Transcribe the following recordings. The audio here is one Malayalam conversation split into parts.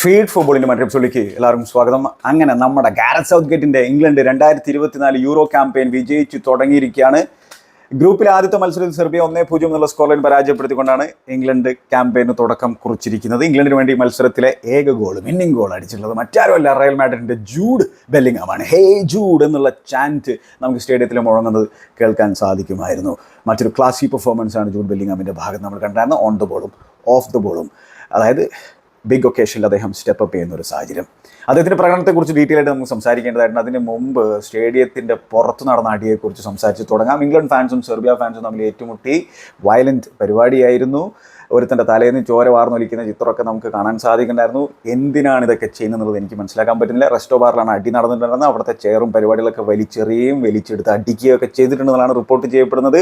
ഫീഡ് ഫുട്ബോളിന്റെ മറ്റൊരു എപ്പിസോഡിലേക്ക് എല്ലാവർക്കും സ്വാഗതം. അങ്ങനെ നമ്മുടെ ഗാരറ്റ് സൗത്ത് ഗേറ്റിന്റെ ഇംഗ്ലണ്ട് രണ്ടായിരത്തി ഇരുപത്തിനാല് യൂറോ ക്യാമ്പയിൻ വിജയിച്ചു തുടങ്ങിയിരിക്കുകയാണ്. ഗ്രൂപ്പിൽ ആദ്യത്തെ മത്സരത്തിൽ സെർബിയ ഒന്നേ പൂജ്യം എന്നുള്ള സ്കോറിൽ പരാജയപ്പെടുത്തിക്കൊണ്ടാണ് ഇംഗ്ലണ്ട് ക്യാമ്പയിന് തുടക്കം കുറിച്ചിരിക്കുന്നത്. ഇംഗ്ലണ്ടിന് വേണ്ടി മത്സരത്തിലെ ഏക ഗോൾ വിന്നിംഗ് ഗോൾ അടിച്ചിട്ടുള്ളത് മറ്റാരുമല്ല റയൽ മാഡ്രിഡിന്റെ ജൂഡ് ബെല്ലിംഗമാണ്. ഹേ ജൂഡ് എന്നുള്ള ചാന്റ് നമുക്ക് സ്റ്റേഡിയത്തിൽ മുഴങ്ങുന്നത് കേൾക്കാൻ സാധിക്കുമായിരുന്നു. മറ്റൊരു ക്ലാസി പെർഫോമൻസ് ആണ് ജൂഡ് ബെല്ലിംഗാമിന്റെ ഭാഗത്ത് നമ്മൾ കണ്ടായിരുന്നു ഓൺ ദ ബോളും ഓഫ് ദ ബോളും അതായത് ബിഗ് ഒക്കേഷനിൽ അദ്ദേഹം സ്റ്റെപ്പ് അപ്പ് ചെയ്യുന്ന ഒരു സാഹചര്യം. അദ്ദേഹത്തിന്റെ പ്രകടനത്തെക്കുറിച്ച് ഡീറ്റെയിൽ ആയിട്ട് നമുക്ക് സംസാരിക്കേണ്ടതായിട്ടുണ്ട്. അതിന് മുമ്പ് സ്റ്റേഡിയത്തിന്റെ പുറത്ത് നടന്ന അടിയെക്കുറിച്ച് സംസാരിച്ച് തുടങ്ങാം. ഇംഗ്ലണ്ട് ഫാൻസും സെർബിയ ഫാൻസും തമ്മിൽ ഏറ്റുമുട്ടി വയലന്റ് പരിപാടിയായിരുന്നു. ഒരുത്തന്റെ തലേന്ന് ചോര വാർന്നൊലിക്കുന്ന ചിത്രമൊക്കെ നമുക്ക് കാണാൻ സാധിക്കുന്നുണ്ടായിരുന്നു. എന്തിനാണ് ഇതൊക്കെ ചെയ്യുന്നത് എനിക്ക് മനസ്സിലാക്കാൻ പറ്റുന്നില്ല. റെസ്റ്റോ ബാറിലാണ് അടി നടന്നിട്ടുണ്ടായിരുന്നത്. അവിടുത്തെ ചെയറും പരിപാടികളൊക്കെ വലിച്ചെറിയുകയും വലിച്ചെടുത്ത് അടിക്കുകയൊക്കെ ചെയ്തിട്ടുണ്ടെന്നാണ് റിപ്പോർട്ട് ചെയ്യപ്പെടുന്നത്.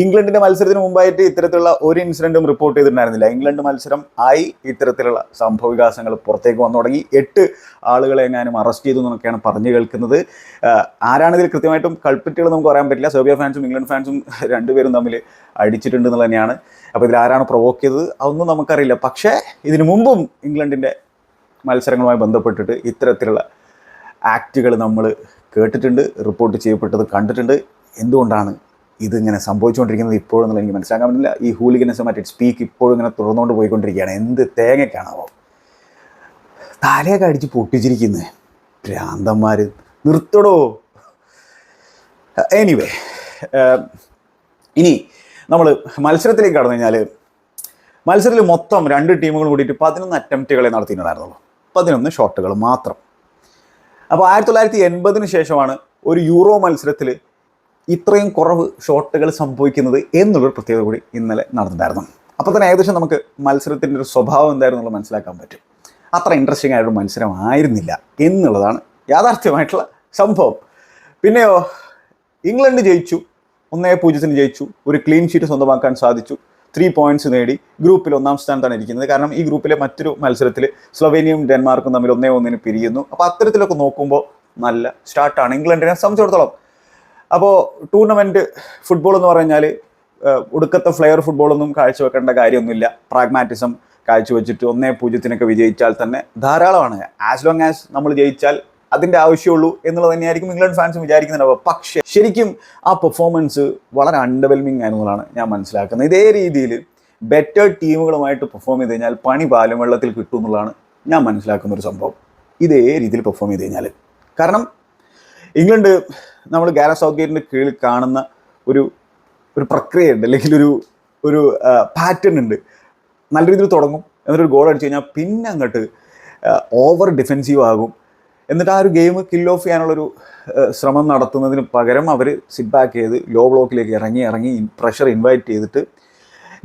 ഇംഗ്ലണ്ടിന്റെ മത്സരത്തിന് മുമ്പായിട്ട് ഇത്തരത്തിലുള്ള ഒരു ഇൻസിഡന്റും റിപ്പോർട്ട് ചെയ്തിട്ടുണ്ടായിരുന്നില്ല. ഇംഗ്ലണ്ട് മത്സരം ആയി ഇത്തരത്തിലുള്ള സംഭവവികാസങ്ങൾ പുറത്തേക്ക് വന്നു തുടങ്ങി. എട്ട് ആളുകളെ എങ്ങാനും അറസ്റ്റ് ചെയ്തു എന്നൊക്കെയാണ് പറഞ്ഞു കേൾക്കുന്നത്. ആരാണിതിൽ കൃത്യമായിട്ടും കൾപ്പിറ്റുകൾ നമുക്ക് പറയാൻ പറ്റില്ല. സെർബിയ ഫാൻസും ഇംഗ്ലണ്ട് ഫാൻസും രണ്ടുപേരും തമ്മിൽ അടിച്ചിട്ടുണ്ട് എന്നുള്ളത് തന്നെയാണ്. അപ്പോൾ ഇതിൽ ആരാണ് പ്രൊവോക്ക് ചെയ്തത്? അതൊന്നും നമുക്കറിയില്ല. പക്ഷേ ഇതിനു മുമ്പും ഇംഗ്ലണ്ടിന്റെ മത്സരങ്ങളുമായി ബന്ധപ്പെട്ടിട്ട് ഇത്തരത്തിലുള്ള ആക്റ്റുകൾ നമ്മൾ കേട്ടിട്ടുണ്ട് റിപ്പോർട്ട് ചെയ്യപ്പെട്ടത് കണ്ടിട്ടുണ്ട്. എന്തുകൊണ്ടാണ് ഇതിങ്ങനെ സംഭവിച്ചുകൊണ്ടിരിക്കുന്നത് ഇപ്പോഴെന്നുള്ള എനിക്ക് മനസ്സിലാക്കാൻ പറ്റില്ല ഈ ഹൂലിഗനിസം മറ്റേ സ്പീക്ക് ഇപ്പോഴും ഇങ്ങനെ തുടർന്നുകൊണ്ട് പോയിക്കൊണ്ടിരിക്കുകയാണ്. എന്ത് തേങ്ങയ്ക്കാണാവോ. തലയൊക്കെ അടിച്ച് പൊട്ടിച്ചിരിക്കുന്നത് ഭ്രാന്തന്മാർ നിർത്തടോ. എനിവേ ഇനി നമ്മൾ മത്സരത്തിലേക്ക് കടന്നു കഴിഞ്ഞാൽ മത്സരത്തിൽ മൊത്തം രണ്ട് ടീമുകൾ കൂടിയിട്ട് പതിനൊന്ന് അറ്റംപ്റ്റുകളെ നടത്തിയിട്ടുണ്ടായിരുന്നുള്ളൂ. പതിനൊന്ന് ഷോട്ടുകൾ മാത്രം. അപ്പോൾ ആയിരത്തി തൊള്ളായിരത്തി എൺപതിന് ശേഷമാണ് ഒരു യൂറോ മത്സരത്തിൽ ഇത്രയും കുറവ് ഷോട്ടുകൾ സംഭവിക്കുന്നത് എന്നുള്ളൊരു പ്രത്യേകത കൂടി ഇന്നലെ നടന്നിട്ടുണ്ടായിരുന്നു. അപ്പോൾ തന്നെ ഏകദേശം നമുക്ക് മത്സരത്തിന്റെ ഒരു സ്വഭാവം എന്തായിരുന്നുള്ളത് മനസ്സിലാക്കാൻ പറ്റും. അത്ര ഇൻട്രസ്റ്റിംഗ് ആയൊരു മത്സരം ആയിരുന്നില്ല എന്നുള്ളതാണ് യാഥാർത്ഥ്യമായിട്ടുള്ള സംഭവം. പിന്നെയോ ഇംഗ്ലണ്ട് ജയിച്ചു. ഒന്നേ പൂജ്യത്തിന് ജയിച്ചു. ഒരു ക്ലീൻ ഷീറ്റ് സ്വന്തമാക്കാൻ സാധിച്ചു. ത്രീ പോയിന്റ്സ് നേടി. ഗ്രൂപ്പിൽ ഒന്നാം സ്ഥാനത്താണ് ഇരിക്കുന്നത്. കാരണം ഈ ഗ്രൂപ്പിലെ മറ്റൊരു മത്സരത്തിൽ സ്ലൊവേനിയയും ഡെൻമാർക്കും തമ്മിൽ ഒന്നേ ഒന്നിന് പിരിയുന്നു. അപ്പോൾ അത്തരത്തിലൊക്കെ നോക്കുമ്പോൾ നല്ല സ്റ്റാർട്ടാണ് ഇംഗ്ലണ്ടിനെ സംബന്ധിച്ചിടത്തോളം. അപ്പോൾ ടൂർണമെന്റ് ഫുട്ബോൾ എന്ന് പറഞ്ഞാൽ ഒടുക്കത്തെ ഫ്ലെയർ ഫുട്ബോളൊന്നും കാഴ്ചവെക്കേണ്ട കാര്യമൊന്നുമില്ല. പ്രാഗ്മാറ്റിസം കാഴ്ചവെച്ചിട്ട് ഒന്നേ പൂജ്യത്തിനൊക്കെ വിജയിച്ചാൽ തന്നെ ധാരാളമാണ്. ആസ് ലോങ് ആസ് നമ്മൾ ജയിച്ചാൽ അതിന്റെ ആവശ്യമുള്ളൂ എന്നുള്ളത് തന്നെയായിരിക്കും ഇംഗ്ലണ്ട് ഫാൻസ് വിചാരിക്കുന്നുണ്ടാവുക പക്ഷേ ശരിക്കും ആ പെർഫോമൻസ് വളരെ അണ്ടർവെൽമിങ് ആയിരുന്നതാണ് ഞാൻ മനസ്സിലാക്കുന്നത്. ഇതേ രീതിയിൽ ബെറ്റർ ടീമുകളുമായിട്ട് പെർഫോം ചെയ്ത് കഴിഞ്ഞാൽ പണി പാലും വെള്ളത്തിൽ കിട്ടും എന്നുള്ളതാണ് ഞാൻ മനസ്സിലാക്കുന്ന ഒരു സംഭവം. ഇതേ രീതിയിൽ പെർഫോം ചെയ്ത് കഴിഞ്ഞാൽ കാരണം ഇംഗ്ലണ്ട് നമ്മൾ ഗാരസ് സൗത്ത് കീഴിൽ കാണുന്ന ഒരു ഒരു പ്രക്രിയയുണ്ട്. അല്ലെങ്കിൽ ഒരു ഒരു പാറ്റേൺ ഉണ്ട്. നല്ല രീതിയിൽ തുടങ്ങും. എന്നിട്ടൊരു ഗോൾ അടിച്ചു കഴിഞ്ഞാൽ പിന്നെ അങ്ങോട്ട് ഓവർ ഡിഫെൻസീവ് ആകും. എന്നിട്ട് ആ ഒരു ഗെയിം കിൽ ഓഫ് ചെയ്യാനുള്ളൊരു ശ്രമം നടത്തുന്നതിന് പകരം അവർ സിറ്റ് ബാക്ക് ചെയ്ത് ലോ ബ്ലോക്കിലേക്ക് ഇറങ്ങി ഇറങ്ങി പ്രഷർ ഇൻവൈറ്റ് ചെയ്തിട്ട്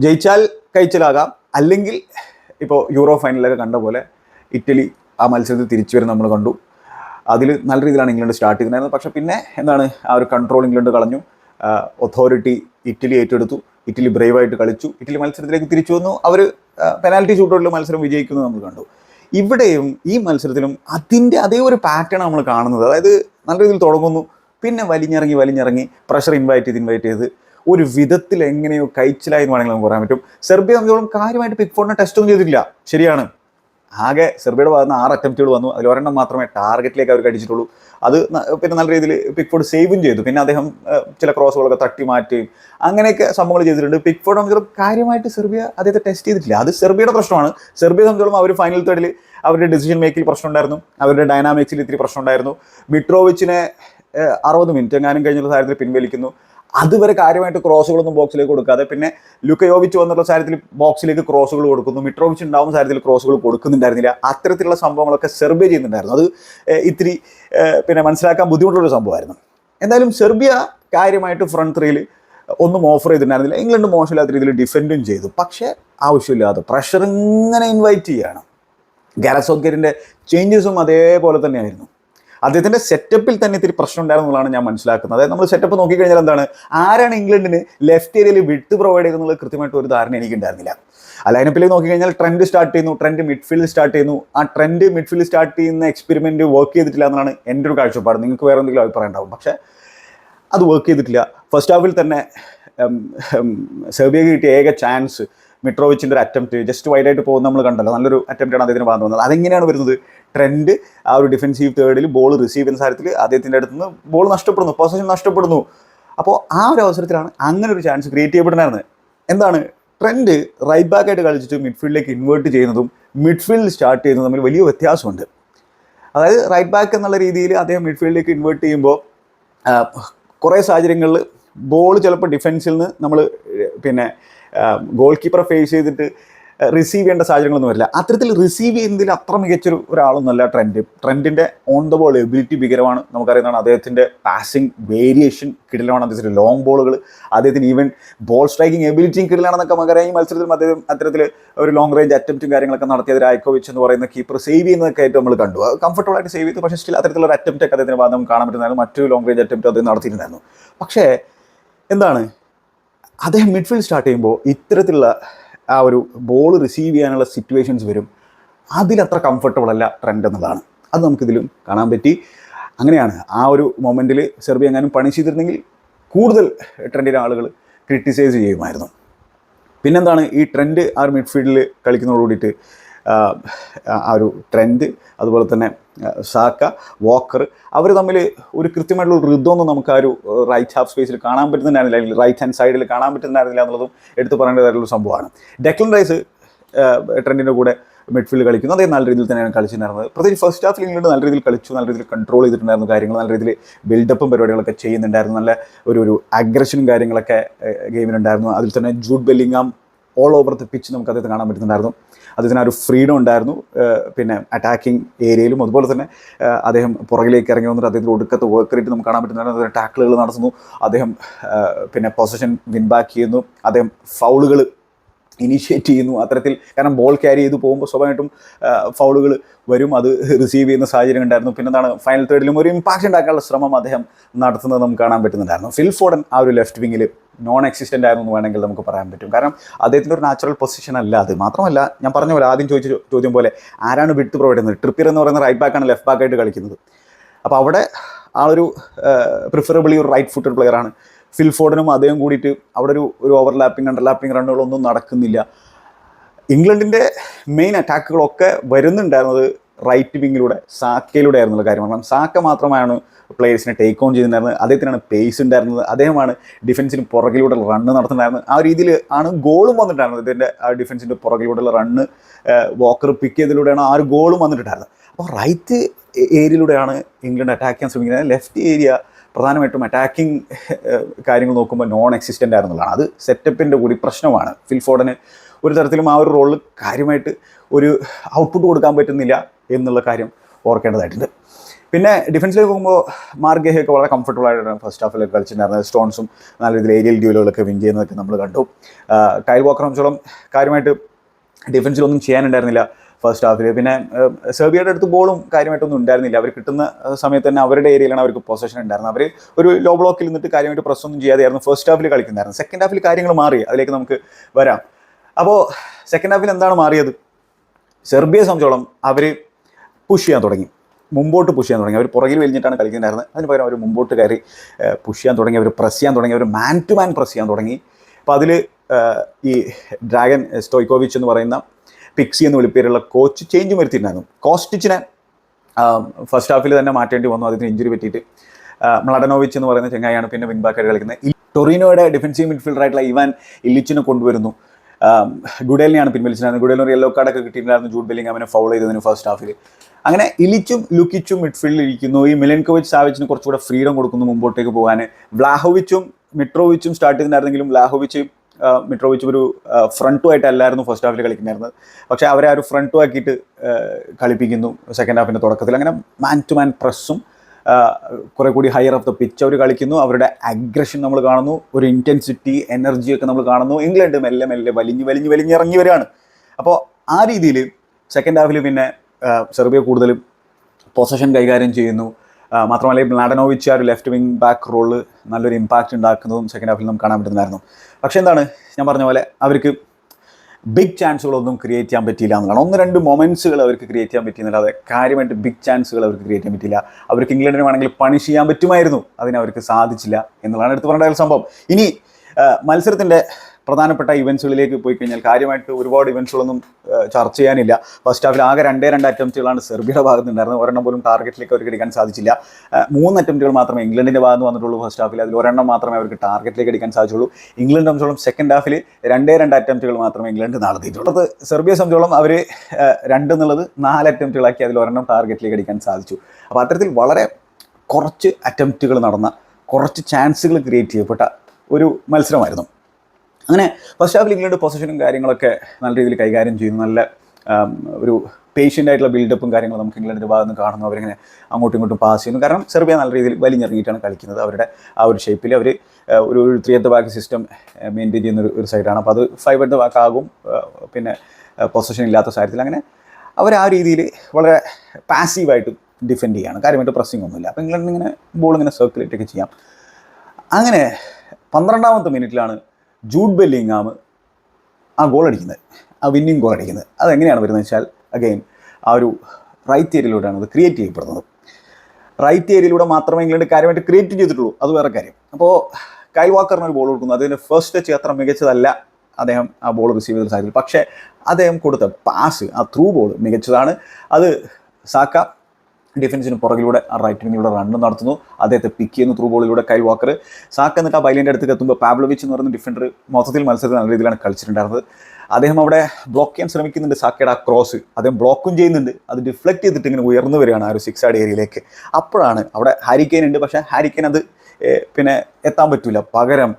ജയിച്ചാൽ കഴിച്ചിലാകാം. അല്ലെങ്കിൽ ഇപ്പോൾ യൂറോ ഫൈനലൊക്കെ കണ്ട പോലെ ഇറ്റലി ആ മത്സരത്തിൽ തിരിച്ചു വരും നമ്മൾ കണ്ടു. അതിൽ നല്ല രീതിയിലാണ് ഇംഗ്ലണ്ട് സ്റ്റാർട്ട് ചെയ്തിട്ടുണ്ടായിരുന്നത് പക്ഷേ പിന്നെ എന്താണ് ആ ഒരു കൺട്രോൾ ഇംഗ്ലണ്ട് കളഞ്ഞു. ഒഥോറിറ്റി ഇറ്റലി ഏറ്റെടുത്തു. ഇറ്റലി ബ്രേവായിട്ട് കളിച്ചു. ഇറ്റലി മത്സരത്തിലേക്ക് തിരിച്ചു വന്നു. അവർ പെനാൽറ്റി ഷൂട്ടൗട്ടിൽ മത്സരം വിജയിക്കുന്നത് നമ്മൾ കണ്ടു. ഇവിടെയും ഈ മത്സരത്തിലും അതിന്റെ അതേ ഒരു പാറ്റേൺ നമ്മൾ കാണുന്നത്. അതായത് നല്ല രീതിയിൽ തുടങ്ങുന്നു. പിന്നെ വലിഞ്ഞിറങ്ങി വലിഞ്ഞിറങ്ങി പ്രഷർ ഇൻവൈറ്റ് ചെയ്ത് ഇൻവൈറ്റ് ചെയ്ത് ഒരു വിധത്തിൽ എങ്ങനെയോ കഴിച്ചിലായി എന്ന് വേണമെങ്കിൽ നമുക്ക് പറയാൻ പറ്റും. സെർബിയ സംബന്ധിച്ചോളം കാര്യമായിട്ട് പിക്ഫോണിനെ ടെസ്റ്റ് ഒന്നും ചെയ്തിട്ടില്ല. ശരിയാണ്. ആകെ സെർബിയയുടെ ഭാഗത്ത് നിന്ന് ആറ് അറ്റംപ്റ്റുകൾ വന്നു. അതിൽ ഒരെണ്ണം മാത്രമേ ടാർഗറ്റിലേക്ക് അവർക്ക് അടിച്ചിട്ടുള്ളൂ. അത് പിന്നെ നല്ല രീതിയിൽ പിക്ഫോർഡ് സേവും ചെയ്തു. പിന്നെ അദ്ദേഹം ചില ക്രോസുകളൊക്കെ തട്ടി മാറ്റുകയും അങ്ങനെയൊക്കെ സംഭവങ്ങൾ ചെയ്തിട്ടുണ്ട്. പിക്ഫോർഡ് സംബന്ധിച്ചിടത്തോളം കാര്യമായിട്ട് സെർബിയ അദ്ദേഹത്തെ ടെസ്റ്റ് ചെയ്തിട്ടില്ല. അത് സെർബിയയുടെ പ്രശ്നമാണ്. സെർബിയ സംബന്ധിച്ചോളം അവർ ഫൈനൽ തേർഡിൽ അവരുടെ ഡിസിഷൻ മേക്കിൽ പ്രശ്നമുണ്ടായിരുന്നു അവരുടെ ഡൈനാമിക്സിൽ ഇത്തിരി പ്രശ്നമുണ്ടായിരുന്നു മിട്രോവിച്ചിനെ അറുപത് മിനിറ്റ് എങ്ങാനും കഴിഞ്ഞുള്ള സാഹചര്യത്തിൽ പിൻവലിക്കുന്നു. അതുവരെ കാര്യമായിട്ട് ക്രോസുകളൊന്നും ബോക്സിലേക്ക് കൊടുക്കാതെ പിന്നെ ലുക്കയോവിച്ച് വന്നുള്ള സാരത്തിൽ ബോക്സിലേക്ക് ക്രോസുകൾ കൊടുക്കുന്നു മിട്രോവിച്ച് ഉണ്ടാവുന്ന സാരത്തിൽ ക്രോസുകൾ കൊടുക്കുന്നുണ്ടായിരുന്നില്ല. അത്തരത്തിലുള്ള സംഭവങ്ങളൊക്കെ സെർബിയ ചെയ്യുന്നുണ്ടായിരുന്നു. അത് ഇത്തിരി പിന്നെ മനസ്സിലാക്കാൻ ബുദ്ധിമുട്ടുള്ള സംഭവമായിരുന്നു. എന്തായാലും സെർബിയ കാര്യമായിട്ട് ഫ്രണ്ട് ത്രീയിൽ ഒന്നും ഓഫർ ചെയ്തിട്ടുണ്ടായിരുന്നില്ല. ഇംഗ്ലണ്ട് മോശമില്ലാത്ത രീതിയിൽ ഡിഫെൻഡും ചെയ്തു. പക്ഷേ ആവശ്യമില്ലാതെ പ്രഷർ ഇങ്ങനെ ഇൻവൈറ്റ് ചെയ്യാണ്. ഗാരസോദ്ഗരിന്റെ ചേഞ്ചസും അതേപോലെ തന്നെയായിരുന്നു. അദ്ദേഹത്തിന്റെ സെറ്റപ്പിൽ തന്നെ ഇത്തിരി പ്രശ്നം ഉണ്ടായിരുന്നുള്ളതാണ് ഞാൻ മനസ്സിലാക്കുന്നത്. അതായത് നമ്മൾ സെറ്റപ്പ് നോക്കിക്കഴിഞ്ഞാൽ എന്താണ്? ആരാണ് ഇംഗ്ലണ്ടിന് ലെഫ്റ്റ് ഏരിയയിൽ വിട്ട് പ്രൊവൈഡ് ചെയ്യുന്നത് കൃത്യമായിട്ട് ഒരു ധാരണ എനിക്കുണ്ടായിരുന്നില്ല ആ ലൈനപ്പിൽ നോക്കിക്കഴിഞ്ഞാൽ ട്രെൻഡ് സ്റ്റാർട്ട് ചെയ്യുന്നു ട്രെൻഡ് മിഡ്ഫീൽഡ് സ്റ്റാർട്ട് ചെയ്യുന്നു. ആ ട്രെൻഡ് മിഡ്ഫീൽഡ് സ്റ്റാർട്ട് ചെയ്യുന്ന എക്സ്പെരിമെന്റ് വർക്ക് ചെയ്തിട്ടില്ല എന്നാണ് എന്റെ ഒരു കാഴ്ചപ്പാട്. നിങ്ങൾക്ക് വേറെ എന്തെങ്കിലും അഭിപ്രായം ഉണ്ടാവും. പക്ഷേ അത് വർക്ക് ചെയ്തിട്ടില്ല. ഫസ്റ്റ് ഹാഫിൽ തന്നെ സെർബിയ കിട്ടിയ ഏക ചാൻസ് മിട്രോവിച്ചിന്റെ ഒരു അറ്റംപ്റ്റ് ജസ്റ്റ് വൈഡായിട്ട് പോകുന്ന നമ്മൾ കണ്ടല്ലോ. നല്ലൊരു അറ്റംപ്റ്റാണ് അദ്ദേഹത്തിന് പറഞ്ഞു വന്നത്. അതെങ്ങനെയാണ് വരുന്നത്? ട്രെൻഡ് ആ ഒരു ഡിഫൻസീവ് തേർഡിൽ ബോൾ റിസീവ് ചെയ്യുന്ന സാഹചര്യത്തിൽ അദ്ദേഹത്തിന്റെ അടുത്ത് നിന്ന് ബോൾ നഷ്ടപ്പെടുന്നു പൊസിഷൻ നഷ്ടപ്പെടുന്നു. അപ്പോൾ ആ ഒരു അവസരത്തിലാണ് അങ്ങനെ ഒരു ചാൻസ് ക്രിയേറ്റ് ചെയ്യപ്പെടുന്നത് എന്താണ്? ട്രെൻഡ് റൈറ്റ് ബാക്ക് ആയിട്ട് കളിച്ചിട്ട് മിഡ്ഫീൽഡിലേക്ക് ഇൻവേർട്ട് ചെയ്യുന്നതും മിഡ്ഫീൽഡ് സ്റ്റാർട്ട് ചെയ്യുന്നതും തമ്മിൽ വലിയ വ്യത്യാസമുണ്ട്. അതായത് റൈറ്റ് ബാക്ക് എന്നുള്ള രീതിയിൽ അദ്ദേഹം മിഡ്ഫീൽഡിലേക്ക് ഇൻവേർട്ട് ചെയ്യുമ്പോൾ കുറേ സാഹചര്യങ്ങളിൽ ബോൾ ചിലപ്പോൾ ഡിഫൻസിൽ നിന്ന് നമ്മൾ പിന്നെ ഗോൾ കീപ്പറെ ഫേസ് ചെയ്തിട്ട് റിസീവ് ചെയ്യേണ്ട സാഹചര്യങ്ങളൊന്നും വരില്ല. അത്തരത്തിൽ റിസീവ് ചെയ്യുന്നതിൽ അത്ര മികച്ചൊരു ഒരാളൊന്നുമല്ല ട്രെൻഡ്. ട്രെൻഡിന്റെ ഓൺ ദ ബോൾ എബിലിറ്റി ഭീകരമാണ്. നമുക്കറിയുന്നതാണ് അദ്ദേഹത്തിന്റെ പാസിംഗ് വേരിയേഷൻ കിടിലാണ് അദ്ദേഹത്തിന്റെ ലോങ് ബോളുകൾ അദ്ദേഹത്തിന് ഈവൻ ബോൾ സ്ട്രൈക്കിംഗ് എബിലിറ്റിയും കിടിലാണെന്നൊക്കെ നമുക്കറിയാം. ഈ മത്സരത്തിൽ അദ്ദേഹം അത്തരത്തിൽ ഒരു ലോങ് റേഞ്ച് അറ്റംപ്റ്റും കാര്യങ്ങളൊക്കെ നടത്തിയത് രായ്ക്കോവിച്ച് എന്ന് പറയുന്ന കീപ്പർ സേവ് ചെയ്യുന്നതൊക്കെ ആയിട്ട് നമ്മൾ കണ്ടു. കംഫർട്ടബിൾ ആയിട്ട് സേവ് ചെയ്തു. പക്ഷേ സ്റ്റിൽ അത്തരത്തിലുള്ള ഒരു അറ്റംപ്റ്റ് ഒക്കെ അദ്ദേഹത്തിന് ഭാഗം കാണാൻ പറ്റുന്നതായിരുന്നു. മറ്റൊരു ലോങ് റേഞ്ച് അറ്റംപ്റ്റ് അദ്ദേഹം നടത്തിയിട്ടുണ്ടായിരുന്നു. പക്ഷേ എന്താണ്? അദ്ദേഹം മിഡ്ഫീൽഡ് സ്റ്റാർട്ട് ചെയ്യുമ്പോൾ ഇത്തരത്തിലുള്ള ആ ഒരു ബോൾ റിസീവ് ചെയ്യാനുള്ള സിറ്റുവേഷൻസ് വരും. അതിലത്ര കംഫർട്ടബിൾ അല്ല ട്രെൻഡ് എന്നുള്ളതാണ് അത് നമുക്കിതിലും കാണാൻ പറ്റി. അങ്ങനെയാണ് ആ ഒരു മൊമെന്റിൽ സെർബിയ എങ്ങാനും പണി ചെയ്തിരുന്നെങ്കിൽ കൂടുതൽ ട്രെൻഡിന്റെ ആളുകൾ ക്രിട്ടിസൈസ് ചെയ്യുമായിരുന്നു. പിന്നെന്താണ് ഈ ട്രെൻഡ് ആ മിഡ്ഫീൽഡിൽ കളിക്കുന്നതോട് കൂടിയിട്ട് ആ, ഒരു ട്രെൻഡ് അതുപോലെ തന്നെ സാക്ക വോക്കർ അവർ തമ്മിൽ ഒരു കൃത്യമായിട്ടുള്ള ഒരു ഋതൊന്നും നമുക്ക് ആ ഒരു റൈറ്റ് ഹാഫ് സ്പേസിൽ കാണാൻ പറ്റുന്നുണ്ടായിരുന്നില്ല അല്ലെങ്കിൽ റൈറ്റ് ഹാൻഡ് സൈഡിൽ കാണാൻ പറ്റുന്നുണ്ടായിരുന്നില്ല എന്നുള്ളതും എടുത്തു പറയേണ്ടതായിട്ടുള്ള സംഭവമാണ്. ഡെക്ലൻ റൈസ് ട്രെൻഡിന്റെ കൂടെ മിഡ്ഫീൽഡ് കളിക്കുന്നു. അതേ നല്ല രീതിയിൽ തന്നെയാണ് കളിച്ചിട്ടുണ്ടായിരുന്നത്. പ്രത്യേകിച്ച് ഫസ്റ്റ് ഹാഫിൽ ഇംഗ്ലണ്ട് നല്ല രീതിയിൽ കളിച്ചു നല്ല രീതിയിൽ കൺട്രോൾ ചെയ്തിട്ടുണ്ടായിരുന്നു കാര്യങ്ങൾ നല്ല രീതിയിൽ ബിൽഡപ്പും പരിപാടികളൊക്കെ ചെയ്യുന്നുണ്ടായിരുന്നു. നല്ല ഒരു ഒരു അഗ്രഷനും കാര്യങ്ങളൊക്കെ ഗെയിമിലുണ്ടായിരുന്നു അതിൽ തന്നെ Jude Bellingham all over the pitch നമുക്ക് അദ്ദേഹത്തെ കാണാൻ പറ്റുന്നുണ്ടായിരുന്നു. അദ്ദേഹത്തിന് ആ ഒരു ഫ്രീഡം ഉണ്ടായിരുന്നു പിന്നെ അറ്റാക്കിംഗ് ഏരിയയിലും അതുപോലെ തന്നെ അദ്ദേഹം പുറകിലേക്ക് ഇറങ്ങി വന്നിട്ട് അദ്ദേഹത്തിന് ഒടുക്കത്തെ വർക്ക് റേറ്റ് നമുക്ക് കാണാൻ പറ്റുന്നുണ്ട് അദ്ദേഹം ടാക്കിളുകൾ നടത്തുന്നു. അദ്ദേഹം പിന്നെ പൊസിഷൻ വിൻ ബാക്ക് ചെയ്യുന്നു. അദ്ദേഹം ഫൗളുകൾ ഇനീഷ്യേറ്റ് ചെയ്യുന്നു. അത്തരത്തിൽ കാരണം ബോൾ ക്യാരി ചെയ്ത് പോകുമ്പോൾ സ്വാഭാവികമായിട്ടും ഫൗളുകൾ വരും. അത് റിസീവ് ചെയ്യുന്ന സാഹചര്യം ഉണ്ടായിരുന്നു. പിന്നെ എന്താണ് ഫൈനൽ തേർഡിലും ഒരു ഇമ്പാക്റ്റ് ഉണ്ടാക്കാനുള്ള ശ്രമം അദ്ദേഹം നടത്തുന്നത് നമുക്ക് കാണാൻ പറ്റുന്നുണ്ടായിരുന്നു. ഫിൽ ഫോഡൻ ആ ഒരു ലെഫ്റ്റ് വിങ്ങിൽ നോൺ എക്സിസ്റ്റന്റ് ആയിരുന്നു എന്ന് വേണമെങ്കിൽ നമുക്ക് പറയാൻ പറ്റും. കാരണം അദ്ദേഹത്തിന്റെ ഒരു നാച്ചുറൽ പൊസിഷൻ അല്ല അത്. മാത്രമല്ല ഞാൻ പറഞ്ഞ പോലെ ആദ്യം ചോദിച്ച ചോദ്യം പോലെ ആരാണ് വിട്ട് പ്രൊവൈഡ് ചെയ്യുന്നത്? ട്രിപ്പിയർ എന്ന് പറയുന്ന റൈറ്റ് ബാക്കാണ് ലെഫ്റ്റ് ബാക്കായിട്ട് കളിക്കുന്നത്. അപ്പോൾ അവിടെ ആ ഒരു പ്രിഫറബിളി ഒരു റൈറ്റ് ഫുട്ടഡ് പ്ലെയറാണ് ഫിൽ ഫോർഡിനും അദ്ദേഹം കൂടിയിട്ട് അവിടെ ഒരു ഒരു ഓവർലാപ്പിംഗ് അണ്ടർലാപ്പിംഗ് റണ്ണുകളൊന്നും നടക്കുന്നില്ല. ഇംഗ്ലണ്ടിന്റെ മെയിൻ അറ്റാക്കുകളൊക്കെ വരുന്നുണ്ടായിരുന്നത് റൈറ്റ് വിങ്ങിലൂടെ സാക്കയിലൂടെ ആയിരുന്നുള്ള കാര്യം. കാരണം സാക്ക മാത്രമാണ് പ്ലേയേഴ്സിനെ ടേക്ക് ഓൺ ചെയ്തിട്ടുണ്ടായിരുന്നത് അദ്ദേഹത്തിനാണ് പേസ് ഉണ്ടായിരുന്നത്. അദ്ദേഹമാണ് ഡിഫൻസിന് പുറകിലൂടെ റണ്ണ് നടത്തുന്നുണ്ടായിരുന്നത് ആ രീതിയിൽ ആണ് ഗോളും വന്നിട്ടുണ്ടായിരുന്നത്. ഇതിന്റെ ആ ഡിഫൻസിന്റെ പുറകിലൂടെയുള്ള റണ്ണ് വോക്കർ പിക്ക് ചെയ്തതിലൂടെയാണ് ആ ഒരു ഗോളും വന്നിട്ടുണ്ടായിരുന്നത്. അപ്പോൾ റൈറ്റ് ഏരിയയിലൂടെയാണ് ഇംഗ്ലണ്ട് അറ്റാക്ക് ചെയ്യാൻ ശ്രമിക്കുന്നത്. ലെഫ്റ്റ് ഏരിയ പ്രധാനമായിട്ടും അറ്റാക്കിംഗ് കാര്യങ്ങൾ നോക്കുമ്പോൾ നോൺ എക്സിസ്റ്റന്റ് ആയിരുന്നുള്ളതാണ്. അത് സെറ്റപ്പിന്റെ കൂടി പ്രശ്നമാണ്. ഫിൽഫോർഡിന് ഒരു തരത്തിലും ആ ഒരു റോളിൽ കാര്യമായിട്ട് ഒരു ഔട്ട്പുട്ട് കൊടുക്കാൻ പറ്റുന്നില്ല എന്നുള്ള കാര്യം ഓർക്കേണ്ടതായിട്ടുണ്ട്. പിന്നെ ഡിഫൻസിലേക്ക് പോകുമ്പോൾ മാർഗേഹയൊക്കെ വളരെ കംഫർട്ടബിൾ ആയിട്ടാണ് ഫസ്റ്റ് ഹാഫിലൊക്കെ കളിച്ചിട്ടുണ്ടായിരുന്നത്. സ്റ്റോൺസും നല്ല രീതിയിൽ ഏരിയൽ ഡ്യൂലുകളൊക്കെ വിൻ ചെയ്യുന്നതൊക്കെ നമ്മൾ കണ്ടു. കൈൽ വോക്കറംസോളം കാര്യമായിട്ട് ഡിഫൻസിലൊന്നും ചെയ്യാനുണ്ടായിരുന്നില്ല. ഫസ്റ്റ് ഹാഫിൽ പിന്നെ സെർബിയയുടെ അടുത്ത് ബോളും കാര്യമായിട്ടൊന്നും ഉണ്ടായിരുന്നില്ല. അവർ കിട്ടുന്ന സമയത്ത് തന്നെ അവരുടെ ഏരിയയിലാണ് അവർക്ക് പൊസിഷൻ ഉണ്ടായിരുന്നത്. അവർ ഒരു ലോ ബ്ലോക്കിൽ നിന്നിട്ട് കാര്യമായിട്ട് പ്രസ് ഒന്നും ചെയ്യാതെയായിരുന്നു. ഫസ്റ്റ് ഹാഫിൽ കളിക്കുന്നായിരുന്നു. സെക്കൻഡ് ഹാഫിൽ കാര്യങ്ങൾ മാറി. അതിലേക്ക് നമുക്ക് വരാം. അപ്പോൾ സെക്കൻഡ് ഹാഫിൽ എന്താണ് മാറിയത്? സെർബിയയെ സംബന്ധിച്ചോളം അവർ പുഷ് ചെയ്യാൻ തുടങ്ങി. മുമ്പോട്ട് പുഷ് ചെയ്യാൻ തുടങ്ങി. അവർ പുറകിൽ വലിഞ്ഞിട്ടാണ് കളിക്കുന്നുണ്ടായിരുന്നത്. അതിന് പകരം അവർ മുമ്പോട്ട് കയറി പുഷ് ചെയ്യാൻ തുടങ്ങി. അവർ പ്രസ് ചെയ്യാൻ തുടങ്ങി. അവർ മാൻ ടു മാൻ പ്രസ് ചെയ്യാൻ തുടങ്ങി. അപ്പോൾ അതിൽ ഈ ഡ്രാഗൻ സ്റ്റോയ്ക്കോവിച്ച് എന്ന് പറയുന്ന പിക്സി എന്ന് വിളിപ്പേരുള്ള കോച്ച് ചേഞ്ച് വരുത്തിയിട്ടുണ്ടായിരുന്നു. കോസ്റ്റിച്ചിനെ ഫസ്റ്റ് ഹാഫിൽ തന്നെ മാറ്റേണ്ടി വന്നു. അതിന് ഇഞ്ചുറി പറ്റിയിട്ട്. മ്ലഡനോവിച്ച് എന്ന് പറയുന്ന ചെങ്ങായാണ് പിന്നെ വിൻ ബാക്കായിട്ട് കളിക്കുന്നത്. ടൊറീനോയുടെ ഡിഫൻസീവ് മിഡ്ഫീൽഡർ ആയിട്ടുള്ള ഇവാൻ ഇല്ലിച്ചിനെ കൊണ്ടുവരുന്നു. ഗുഡേലിനെയാണ് പിൻവലിച്ചിട്ടുണ്ടായിരുന്നത്. ഗുഡേലിന് ഒരു യെല്ലോ കാർഡൊക്കെ കിട്ടിയിട്ടുണ്ടായിരുന്നു. ജൂഡ് ബെല്ലിംഗ് അവനെ ഫൗൾ ചെയ്തതിന് ഫസ്റ്റ് ഹാഫിൽ അങ്ങനെ ഇലിച്ചും ലുക്കിച്ചും മിഡ്ഫീൽഡിൽ ഇരിക്കുന്നു. ഈ മിലൻകോവിച്ച് സാവിച്ചിന് കുറച്ചുകൂടെ ഫ്രീഡം കൊടുക്കുന്നു മുമ്പോട്ടേക്ക് പോകാൻ വ്ലാഹോവിച്ചും മിട്രോവിച്ചും സ്റ്റാർട്ട് ചെയ്തിട്ടുണ്ടായിരുന്നെങ്കിലും വ്ലാഹോവിച്ച് ആ, മിട്രോവിച്ച് ഒരു ഫ്രണ്ട് ടു ആയിട്ട് അല്ലായിരുന്നു ഫസ്റ്റ് ഹാഫിൽ കളിക്കുന്നുണ്ടായിരുന്നത് പക്ഷേ അവരെ ആ ഒരു ഫ്രണ്ട് ടു ആക്കിയിട്ട് കളിപ്പിക്കുന്നു സെക്കൻഡ് ഹാഫിന്റെ തുടക്കത്തിൽ. അങ്ങനെ മാൻ ടു മാൻ പ്രസ്സും കുറെ കൂടി ഹയർ ഓഫ് ദ പിച്ച് അവർ കളിക്കുന്നു. അവരുടെ അഗ്രഷൻ നമ്മൾ കാണുന്നു. ഒരു ഇന്റൻസിറ്റി എനർജിയൊക്കെ നമ്മൾ കാണുന്നു. ഇംഗ്ലണ്ട് മെല്ലെ മെല്ലെ വലിഞ്ഞ് വലിഞ്ഞ് വലിഞ്ഞ് ഇറങ്ങി വരികയാണ്. അപ്പോൾ ആ രീതിയിൽ സെക്കൻഡ് ഹാഫിൽ പിന്നെ സെർബിയ കൂടുതലും പൊസഷൻ കൈകാര്യം ചെയ്യുന്നു. മാത്രമല്ല ബ്ലാഡനോവിച്ച് ആ ഒരു ലെഫ്റ്റ് വിങ് ബാക്ക് റോൾ നല്ലൊരു ഇമ്പാക്റ്റ് ഉണ്ടാക്കുന്നതും സെക്കൻഡ് ഹാഫിൽ നമുക്ക് കാണാൻ പറ്റുന്നതായിരുന്നു. പക്ഷേ എന്താണ് ഞാൻ പറഞ്ഞ പോലെ അവർക്ക് ബിഗ് ചാൻസുകളൊന്നും ക്രിയേറ്റ് ചെയ്യാൻ പറ്റിയില്ല എന്നുള്ളതാണ്. ഒന്ന് രണ്ട് മൊമെന്റ്സുകൾ അവർക്ക് ക്രിയേറ്റ് ചെയ്യാൻ പറ്റിയെന്നല്ലാതെ കാര്യമായിട്ട് ബിഗ് ചാൻസുകൾ അവർക്ക് ക്രിയേറ്റ് ചെയ്യാൻ പറ്റില്ല അവർക്ക് ഇംഗ്ലണ്ടിന് വേണമെങ്കിൽ പണിഷ് ചെയ്യാൻ പറ്റുമായിരുന്നു. അതിന് അവർക്ക് സാധിച്ചില്ല എന്നുള്ളതാണ് എടുത്തു പറയേണ്ട സംഭവം. ഇനി മത്സരത്തിന്റെ പ്രധാനപ്പെട്ട ഇവൻസുകളിലേക്ക് പോയി കഴിഞ്ഞാൽ കാര്യമായിട്ട് ഒരുപാട് ഇവൻസുകളൊന്നും ചർച്ച ചെയ്യാനില്ല. ഫസ്റ്റ് ഹാഫിൽ ആകെ രണ്ടേ രണ്ട് അറ്റംപ്റ്റുകളാണ് സെർബിയയുടെ ഭാഗത്ത് ഉണ്ടായിരുന്നത് ഒരെണ്ണം പോലും ടാർഗറ്റിലേക്ക് അവർക്ക് അടിക്കാൻ സാധിച്ചില്ല. മൂന്ന് അറ്റംപ്റ്റുകൾ മാത്രമേ ഇംഗ്ലണ്ടിന്റെ ഭാഗത്ത് വന്നിട്ടുള്ളൂ ഫസ്റ്റ് ഹാഫിൽ. അതിൽ ഒരെണ്ണം മാത്രമേ അവർക്ക് ടാർഗറ്റിലേക്ക് അടിക്കാൻ സാധിച്ചുള്ളൂ. ഇംഗ്ലണ്ട് സംബന്ധിച്ചോളം സെക്കൻഡ് ഹാഫിൽ രണ്ടേ രണ്ട് അറ്റംപ്റ്റുകൾ മാത്രമേ ഇംഗ്ലണ്ട് നടത്തിയിട്ടുള്ളൂ. അത് സെർബിയെ സംബന്ധിച്ചോളം അവർ രണ്ട് എന്നുള്ളത് നാല് അറ്റംപ്റ്റുകളാക്കി അതിൽ ഒരെണ്ണം ടാർഗറ്റിലേക്ക് അടിക്കാൻ സാധിച്ചു. അപ്പോൾ അത്തരത്തിൽ വളരെ കുറച്ച് അറ്റംപ്റ്റുകൾ നടന്ന കുറച്ച് ചാൻസുകൾ ക്രിയേറ്റ് ചെയ്യപ്പെട്ട ഒരു മത്സരമായിരുന്നു. അങ്ങനെ ഫസ്റ്റ് ഹാഫിൽ ഇംഗ്ലണ്ട് പൊസിഷനും കാര്യങ്ങളൊക്കെ നല്ല രീതിയിൽ കൈകാര്യം ചെയ്യുന്നു നല്ല ഒരു പേഷ്യന്റ് ആയിട്ടുള്ള ബിൽഡപ്പും കാര്യങ്ങളും നമുക്ക് ഇംഗ്ലണ്ടിന്റെ ഭാഗത്ത് നിന്ന് കാണുന്നു. അവരിങ്ങനെ അങ്ങോട്ടും ഇങ്ങോട്ടും പാസ് ചെയ്യുന്നു. കാരണം സെർബിയ നല്ല രീതിയിൽ വലിഞ്ഞിറങ്ങിയിട്ടാണ് കളിക്കുന്നത്. അവരുടെ ആ ഒരു ഷേപ്പിൽ അവർ ഒരു three at back system maintain ചെയ്യുന്ന ഒരു സൈഡാണ് അപ്പോൾ അത് ഫൈവ് അറ്റ് ബാക്ക് ആകും പിന്നെ പൊസിഷൻ ഇല്ലാത്ത സാഹചര്യത്തിൽ. അങ്ങനെ അവർ ആ രീതിയിൽ വളരെ പാസീവായിട്ട് ഡിഫെൻഡ് ചെയ്യാണ്. കാര്യമായിട്ട് പ്രസ്സിംഗ് ഒന്നുമില്ല. അപ്പോൾ ഇംഗ്ലണ്ടിന് ഇങ്ങനെ ബോൾ ഇങ്ങനെ സർക്കുലേറ്റ് ഒക്കെ ചെയ്യാം. അങ്ങനെ പന്ത്രണ്ടാമത്തെ മിനിറ്റിലാണ് ജൂഡ് ബെല്ലിങ്ങാം ആ ഗോൾ അടിക്കുന്നത് ആ വിന്നിങ് ഗോൾ അടിക്കുന്നത്. അതെങ്ങനെയാണ് വരുന്നത് വെച്ചാൽ അഗെയിൻ ആ ഒരു റൈറ്റ് ഏരിയയിലൂടെയാണ് അത് ക്രിയേറ്റ് ചെയ്യപ്പെടുന്നത്. റൈറ്റ് ഏരിയയിലൂടെ മാത്രമേ ഇംഗ്ലണ്ട് കാര്യമായിട്ട് ക്രിയേറ്റ് ചെയ്തിട്ടുള്ളൂ. അത് വേറെ കാര്യം. അപ്പോൾ കൈൽ വാക്കറിന് ഒരു ബോൾ കൊടുക്കുന്നു. അതിന്റെ ഫസ്റ്റ് ടച്ച് അത്ര മികച്ചതല്ല അദ്ദേഹം ആ ബോൾ റിസീവ് ചെയ്ത സാഹചര്യം പക്ഷേ അദ്ദേഹം കൊടുത്ത പാസ് ആ ത്രൂ ബോൾ മികച്ചതാണ്. അത് സാക്ക ഡിഫൻസിന് പുറകിലൂടെ റൈറ്റ് വിങ്ങിലൂടെ റണ്ണ് നടത്തുന്നു. അദ്ദേഹത്തെ പിക്ക് ചെയ്യുന്നു ത്രൂ ബോളിലൂടെ കൈൽ വാക്കർ സാക്ക് എന്നിട്ട് ആ ബൈലിന്റെ അടുത്ത് എത്തുമ്പോൾ പാബ്ലോവിച്ച് എന്ന് പറയുന്ന ഡിഫൻഡർ മൊത്തത്തിൽ മത്സരത്തിൽ നല്ല രീതിയിലാണ് കളിച്ചിട്ടുണ്ടായിരുന്നത്. അദ്ദേഹം അവിടെ ബ്ലോക്ക് ചെയ്യാൻ ശ്രമിക്കുന്നുണ്ട് സാക്കയുടെ ആ ക്രോസ് അദ്ദേഹം ബ്ലോക്കും ചെയ്യുന്നുണ്ട്. അത് ഡിഫ്ലക്ട് ചെയ്തിട്ട് ഇങ്ങനെ ഉയർന്നു വരികയാണ് ആ ഒരു സിക്സ് ആഡ് ഏരിയയിലേക്ക് അപ്പോഴാണ് അവിടെ ഹാരിക്കെയിൻ ഉണ്ട്. പക്ഷേ ഹാരിക്കെയിൻ അത് പിന്നെ എത്താൻ പറ്റില്ല പകരം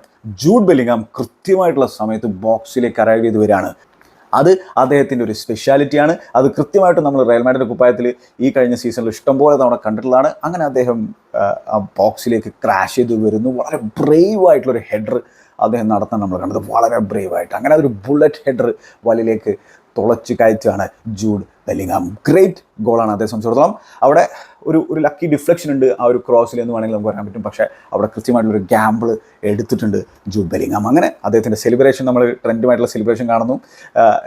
ജൂഡ് ബെല്ലിങ്ങാം കൃത്യമായിട്ടുള്ള സമയത്ത് ബോക്സിലേക്ക് അറൈവ് ചെയ്ത് വരികയാണ്. അത് അദ്ദേഹത്തിന്റെ ഒരു സ്പെഷ്യാലിറ്റിയാണ് അത് കൃത്യമായിട്ട് നമ്മൾ റയൽ മാഡിന്റെ കുപ്പായത്തിൽ ഈ കഴിഞ്ഞ സീസണിൽ ഇഷ്ടംപോലെ തവണ കണ്ടിട്ടുള്ളതാണ്. അങ്ങനെ അദ്ദേഹം ആ, ബോക്സിലേക്ക് ക്രാഷ് ചെയ്ത് വരുന്നു. വളരെ ബ്രേവ് ആയിട്ടുള്ളൊരു ഹെഡർ അദ്ദേഹം നടത്താൻ നമ്മൾ കണ്ടത്. വളരെ ബ്രേവ് ആയിട്ട്. അങ്ങനെ അതൊരു ബുള്ളറ്റ് ഹെഡർ വലയിലേക്ക് തുളച്ച് കയറ്റുകയാണ് ജൂഡ് ബെല്ലിങ്ങാം ഗ്രേറ്റ് ഗോളാണ് അദ്ദേഹം സംബന്ധിച്ചിടത്തോളം. അവിടെ ഒരു ഒരു ലക്കി ഡിഫ്ലക്ഷൻ ഉണ്ട് ആ ഒരു ക്രോസിൽ എന്ന് വേണമെങ്കിൽ നമുക്ക് പറയാൻ പറ്റും. പക്ഷേ അവിടെ കൃത്യമായിട്ടുള്ളൊരു ഗ്യാമ്പിൾ എടുത്തിട്ടുണ്ട് ജൂഡ് ബെല്ലിങ്ങാം അങ്ങനെ അദ്ദേഹത്തിന്റെ സെലിബ്രേഷൻ നമ്മൾ ട്രെൻഡുമായിട്ടുള്ള സെലിബ്രേഷൻ കാണുന്നു.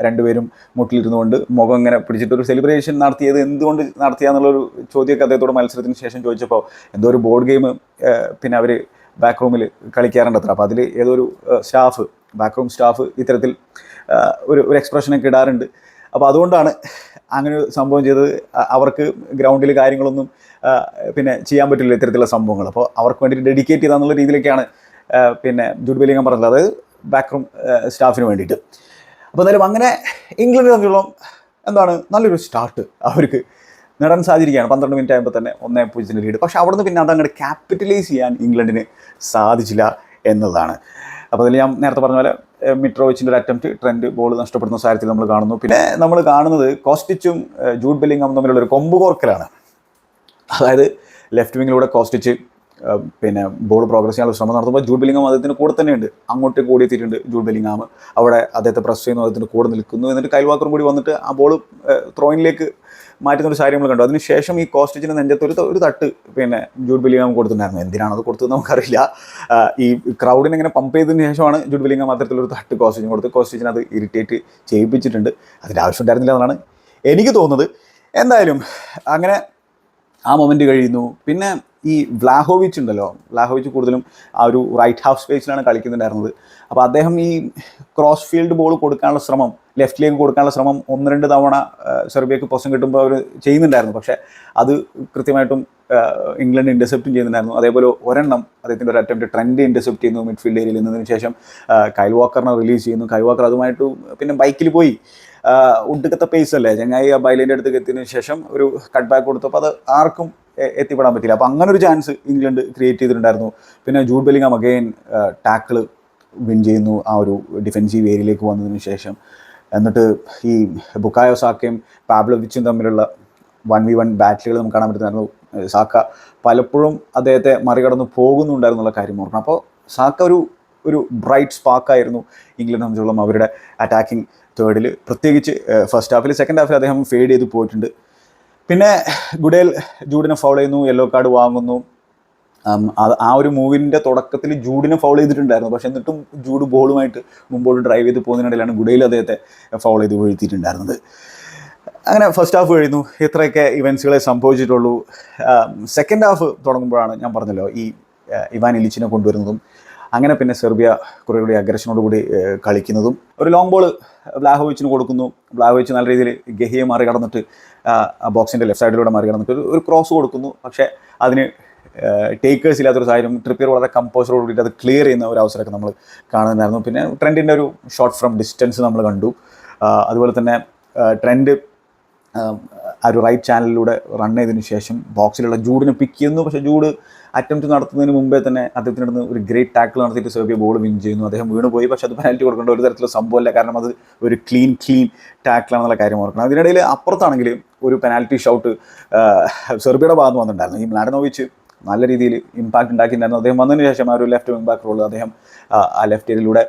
രണ്ടുപേരും രണ്ടുപേരും മുട്ടിലിരുന്നുകൊണ്ട് മുഖം ഇങ്ങനെ പിടിച്ചിട്ട് ഒരു സെലിബ്രേഷൻ നടത്തിയത് എന്തുകൊണ്ട് നടത്തിയാന്നുള്ളൊരു ചോദ്യമൊക്കെ അദ്ദേഹത്തോട് മത്സരത്തിന് ശേഷം ചോദിച്ചപ്പോൾ എന്തോ ഒരു ബോർഡ് ഗെയിം പിന്നെ അവർ ബാക്ക് റൂമിൽ കളിക്കാറുണ്ട് അത്ര അപ്പോൾ അതിൽ ഏതൊരു സ്റ്റാഫ് ബാക്ക് റൂം സ്റ്റാഫ് ഇത്തരത്തിൽ ഒരു ഒരു എക്സ്പ്രഷനൊക്കെ ഇടാറുണ്ട്. അപ്പോൾ അതുകൊണ്ടാണ് അങ്ങനെ ഒരു സംഭവം ചെയ്തത്. അവർക്ക് ഗ്രൗണ്ടിൽ കാര്യങ്ങളൊന്നും പിന്നെ ചെയ്യാൻ പറ്റില്ല ഇത്തരത്തിലുള്ള സംഭവങ്ങൾ. അപ്പോൾ അവർക്ക് വേണ്ടിയിട്ട് ഡെഡിക്കേറ്റ് ചെയ്താന്നുള്ള രീതിയിലേക്കാണ് ആ, പിന്നെ ജൂഡ് പറഞ്ഞത്. അത് ബാക്ക് റൂം സ്റ്റാഫിന് വേണ്ടിയിട്ട്. അപ്പോൾ എന്തായാലും അങ്ങനെ ഇംഗ്ലണ്ടിൽ തമ്മിലുള്ള എന്താണ് നല്ലൊരു സ്റ്റാർട്ട് അവർക്ക് നേടാൻ സാധിക്കുകയാണ്. പന്ത്രണ്ട് മിനിറ്റ് ആയപ്പോൾ തന്നെ ഒന്നേ പൂജ്യത്തിന് ലീഡ് പക്ഷേ അവിടുന്ന് പിന്നെ അതങ്ങോട്ട് ക്യാപിറ്റലൈസ് ചെയ്യാൻ ഇംഗ്ലണ്ടിന് സാധിച്ചില്ല എന്നതാണ്. അപ്പോൾ അതിൽ ഞാൻ നേരത്തെ പറഞ്ഞ പോലെ മിട്രോവിച്ചിന്റെ ഒരു അറ്റംപ്റ്റ് ട്രെൻഡ് ബോൾ നഷ്ടപ്പെടുന്ന സാഹചര്യത്തിൽ നമ്മൾ കാണുന്നു. പിന്നെ നമ്മൾ കാണുന്നത് കോസ്റ്റിച്ചും ജൂഡ് ബെല്ലിങ്ങും തമ്മിലുള്ള ഒരു കൊമ്പ് കോർക്കലാണ്. അതായത് ലെഫ്റ്റ് വിങ്ങിലൂടെ കോസ്റ്റിച്ച് പിന്നെ ബോൾ പ്രോഗ്രസ് ചെയ്യാനുള്ള ശ്രമം നടത്തുമ്പോൾ ജൂഡ് ബെല്ലിങ്ങാം അദ്ദേഹത്തിന് കൂടെ തന്നെയുണ്ട് അങ്ങോട്ട് കൂടി എത്തിയിട്ടുണ്ട് ജൂഡ് ബെല്ലിങ്ങാം അവിടെ അദ്ദേഹത്തെ പ്രസ് ചെയ്യുന്നു അദ്ദേഹത്തിന് കൂടെ നിൽക്കുന്നു. എന്നിട്ട് കൈൽവാക്കറും കൂടി വന്നിട്ട് ആ ബോൾ ത്രോയിനിലേക്ക് മാറ്റുന്ന ഒരു സാഹചര്യം നമ്മൾ കണ്ടു. അതിനുശേഷം ഈ കോസ്റ്റിച്ചിന് നെഞ്ചത്ത് ഒരു ഒരു തട്ട് പിന്നെ ജൂഡ് ബെല്ലിങ്ങാം കൊടുത്തിട്ടുണ്ടായിരുന്നു. എന്തിനാണ് അത് കൊടുത്തത് നമുക്കറിയില്ല. ഈ ക്രൗഡിനെ ഇങ്ങനെ പമ്പ് ചെയ്തതിന് ശേഷമാണ് ജൂഡ് ബെല്ലിങ്ങാം അത്തരത്തിലൊരു തട്ട് കോസ്റ്റിച്ചിന് കൊടുത്ത് കോസ്റ്റിച്ചിന് അത് ഇറിറ്റേറ്റ് ചെയ്യിപ്പിച്ചിട്ടുണ്ട്. അതിന്റെ ആവശ്യം ഉണ്ടായിരുന്നില്ല എന്നാണ് എനിക്ക് തോന്നുന്നത്. എന്തായാലും അങ്ങനെ ആ മൊമെന്റ് കഴിയുന്നു. പിന്നെ ഈ വ്ലാഹോവിച്ച് ഉണ്ടല്ലോ. വ്ലാഹോവിച്ച് കൂടുതലും ആ ഒരു റൈറ്റ് ഹാഫ് സ്പേസിലാണ് കളിക്കുന്നുണ്ടായിരുന്നത്. അപ്പോൾ അദ്ദേഹം ഈ ക്രോസ് ഫീൽഡ് ബോൾ കൊടുക്കാനുള്ള ശ്രമം ലെഫ്റ്റിലേക്ക് കൊടുക്കാനുള്ള ശ്രമം ഒന്ന് രണ്ട് തവണ സെർബിയക്ക് പൊസം കിട്ടുമ്പോൾ അവർ ചെയ്യുന്നുണ്ടായിരുന്നു. പക്ഷേ അത് കൃത്യമായിട്ടും ഇംഗ്ലണ്ട് ഇന്റർസെപ്റ്റും ചെയ്യുന്നുണ്ടായിരുന്നു. അതേപോലെ ഒരെണ്ണം അദ്ദേഹത്തിന്റെ ഒരു അറ്റംപ്റ്റ് ട്രെൻഡ് ഇന്റർസെപ്റ്റ് ചെയ്യുന്നു മിഡ്ഫീൽഡ് ഏരിയയിൽ നിന്നതിന് ശേഷം കൈൽ വാക്കറിനെ റിലീസ് ചെയ്യുന്നു. കൈൽ വാക്കർ അതുമായിട്ട് പിന്നെ ബൈക്കിൽ പോയി. ഉടുക്കത്തെ പേസ് അല്ലേ? ചങ്ങായി ആ ബൈലിന്റെ അടുത്തേക്ക് എത്തിയതിനു ശേഷം ഒരു കട്ട് ബാക്ക് കൊടുത്തപ്പോൾ അത് ആർക്കും എത്തിപ്പെടാൻ പറ്റില്ല അപ്പോൾ അങ്ങനെ ഒരു ചാൻസ് ഇംഗ്ലണ്ട് ക്രിയേറ്റ് ചെയ്തിട്ടുണ്ടായിരുന്നു. പിന്നെ Jude Bellingham again tackle win ചെയ്യുന്നു ആ ഒരു ഡിഫെൻസീവ് ഏരിയയിലേക്ക് വന്നതിന് ശേഷം. എന്നിട്ട് ഈ ബുക്കായോ സാക്കയും പാബ്ലോവിച്ചും തമ്മിലുള്ള വൺ വി വൺ ബാറ്റിലുകൾ നമുക്ക് കാണാൻ പറ്റുന്നതായിരുന്നു. സാക്ക പലപ്പോഴും അദ്ദേഹത്തെ മറികടന്ന് പോകുന്നുണ്ടായിരുന്നുള്ള കാര്യം ഓർക്കണം. അപ്പോൾ സാക്ക ഒരു ഒരു ബ്രൈറ്റ് സ്പാർക്കായിരുന്നു ഇംഗ്ലണ്ട് സംബന്ധിച്ചോളം അവരുടെ അറ്റാക്കിംഗ് തേർഡിൽ പ്രത്യേകിച്ച് ഫസ്റ്റ് ഹാഫിൽ സെക്കൻഡ് ഹാഫിൽ അദ്ദേഹം ഫെയ്ഡ് ചെയ്ത് പോയിട്ടുണ്ട്. പിന്നെ ഗുഡേൽ ജൂഡിനെ ഫൗൾ ചെയ്യുന്നു യെല്ലോ കാർഡ് വാങ്ങുന്നു. ആ ഒരു മൂവിന്റെ തുടക്കത്തിൽ ജൂഡിനെ ഫൗൾ ചെയ്തിട്ടുണ്ടായിരുന്നു. പക്ഷെ എന്നിട്ടും ജൂഡ് ബോളുമായിട്ട് മുമ്പോട്ട് ഡ്രൈവ് ചെയ്ത് പോകുന്നതിനിടയിലാണ് ഗുഡയിൽ അദ്ദേഹത്തെ ഫൗൾ ചെയ്ത് വീഴ്ത്തിയിട്ടുണ്ടായിരുന്നത്. അങ്ങനെ ഫസ്റ്റ് ഹാഫ് കഴിയുന്നു ഇത്രയൊക്കെ ഇവൻസുകളെ സംഭവിച്ചിട്ടുള്ളൂ. സെക്കൻഡ് ഹാഫ് തുടങ്ങുമ്പോഴാണ് ഞാൻ പറഞ്ഞല്ലോ ഈ ഇവാൻ ഇലിച്ചിനെ കൊണ്ടുവരുന്നതും അങ്ങനെ പിന്നെ സെർബിയ കുറേ കൂടി അഗ്രഷനോടുകൂടി കളിക്കുന്നതും. ഒരു ലോങ് ബോൾ ബ്ലാഹോവിച്ചിന് കൊടുക്കുന്നു. ബ്ലാഹോവിച്ച് നല്ല രീതിയിൽ ഗഹിയെ മറികടന്നിട്ട് ബോക്സിന്റെ ലെഫ്റ്റ് സൈഡിലൂടെ മറികടന്നിട്ട് ഒരു ക്രോസ് കൊടുക്കുന്നു. പക്ഷേ അതിന് ടേക്കേഴ്സ് ഇല്ലാത്തൊരു സാഹചര്യം ട്രിപ്പിയർ വളരെ കമ്പോസറോട് കൂടിയിട്ട് അത് ക്ലിയർ ചെയ്യുന്ന ഒരു അവസരമൊക്കെ നമ്മൾ കാണുന്നുണ്ടായിരുന്നു പിന്നെ ട്രെൻഡിന്റെ ഒരു ഷോർട്ട് ഫ്രം ഡിസ്റ്റൻസ് നമ്മൾ കണ്ടു. അതുപോലെ തന്നെ ട്രെൻഡ് ആ ഒരു റൈറ്റ് ചാനലിലൂടെ റൺ ചെയ്തതിന് ശേഷം ബോക്സിലുള്ള ജൂഡിനെ പിക്ക് ചെയ്യുന്നു. പക്ഷേ ജൂഡ് അറ്റംപ്റ്റ് നടത്തുന്നതിന് മുമ്പേ തന്നെ അദ്ദേഹത്തിനടുന്ന് ഒരു ഗ്രേറ്റ് ടാക്കിൾ നടത്തിയിട്ട് സെർബിയ ബോൾ വിൻ ചെയ്യുന്നു. അദ്ദേഹം വീണ് പോയി. പക്ഷേ അത് പെനാൽറ്റി കൊടുക്കേണ്ട ഒരു തരത്തിലുള്ള സംഭവമല്ല. കാരണം അത് ഒരു ക്ലീൻ ക്ലീൻ ടാക്കിളാണെന്നുള്ള കാര്യം ഓർക്കണം. അതിനിടയിൽ അപ്പുറത്താണെങ്കിൽ ഒരു പെനാൽറ്റി ഷൗട്ട് സെർബിയയുടെ ഭാഗത്ത് വന്നിട്ടുണ്ടായിരുന്നു. ഈ മ്ലാഡനോവിച്ച് നല്ല രീതിയിൽ ഇമ്പാക്റ്റ് ഉണ്ടാക്കിയിട്ടുണ്ടായിരുന്നു. അദ്ദേഹം വന്നതിന് ശേഷം ആ ഒരു ലെഫ്റ്റ് വിങ് ബാക്ക് റോൾ അദ്ദേഹം ആ, ലെഫ്റ്റ് ഏരിയയിലൂടെ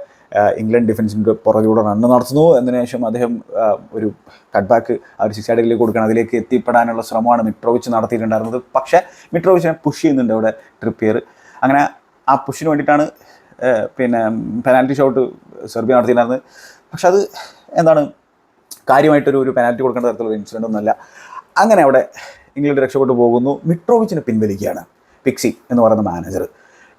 ഇംഗ്ലണ്ട് ഡിഫൻസിന്റെ പുറകിലൂടെ റണ്ണ് നടത്തുന്നു. എന്നതിന് ശേഷം അദ്ദേഹം ഒരു കട്ട് ബാക്ക് ആ ഒരു സിക്സ് കൊടുക്കണം അതിലേക്ക് എത്തിപ്പെടാനുള്ള ശ്രമമാണ് മിട്രോവിച്ച് നടത്തിയിട്ടുണ്ടായിരുന്നത്. പക്ഷേ മിട്രോവിച്ചിനെ പുഷ് ചെയ്യുന്നുണ്ട് അവിടെ ട്രിപ്പിയർ അങ്ങനെ ആ പുഷിന് വേണ്ടിയിട്ടാണ് പിന്നെ പെനാൽറ്റി ഷോട്ട് സെർബിയ നടത്തിയിട്ടുണ്ടായിരുന്നത്. പക്ഷെ അത് എന്താണ് കാര്യമായിട്ടൊരു ഒരു പെനാൽറ്റി കൊടുക്കേണ്ട തരത്തിലുള്ള ഇൻസിഡന്റ് ഒന്നുമല്ല. അങ്ങനെ അവിടെ ഇംഗ്ലണ്ട് രക്ഷപ്പെട്ടു പോകുന്നു. മിട്രോവിച്ചിനെ പിൻവലിക്കുകയാണ്. പിക്സി എന്ന് പറയുന്ന മാനേജർ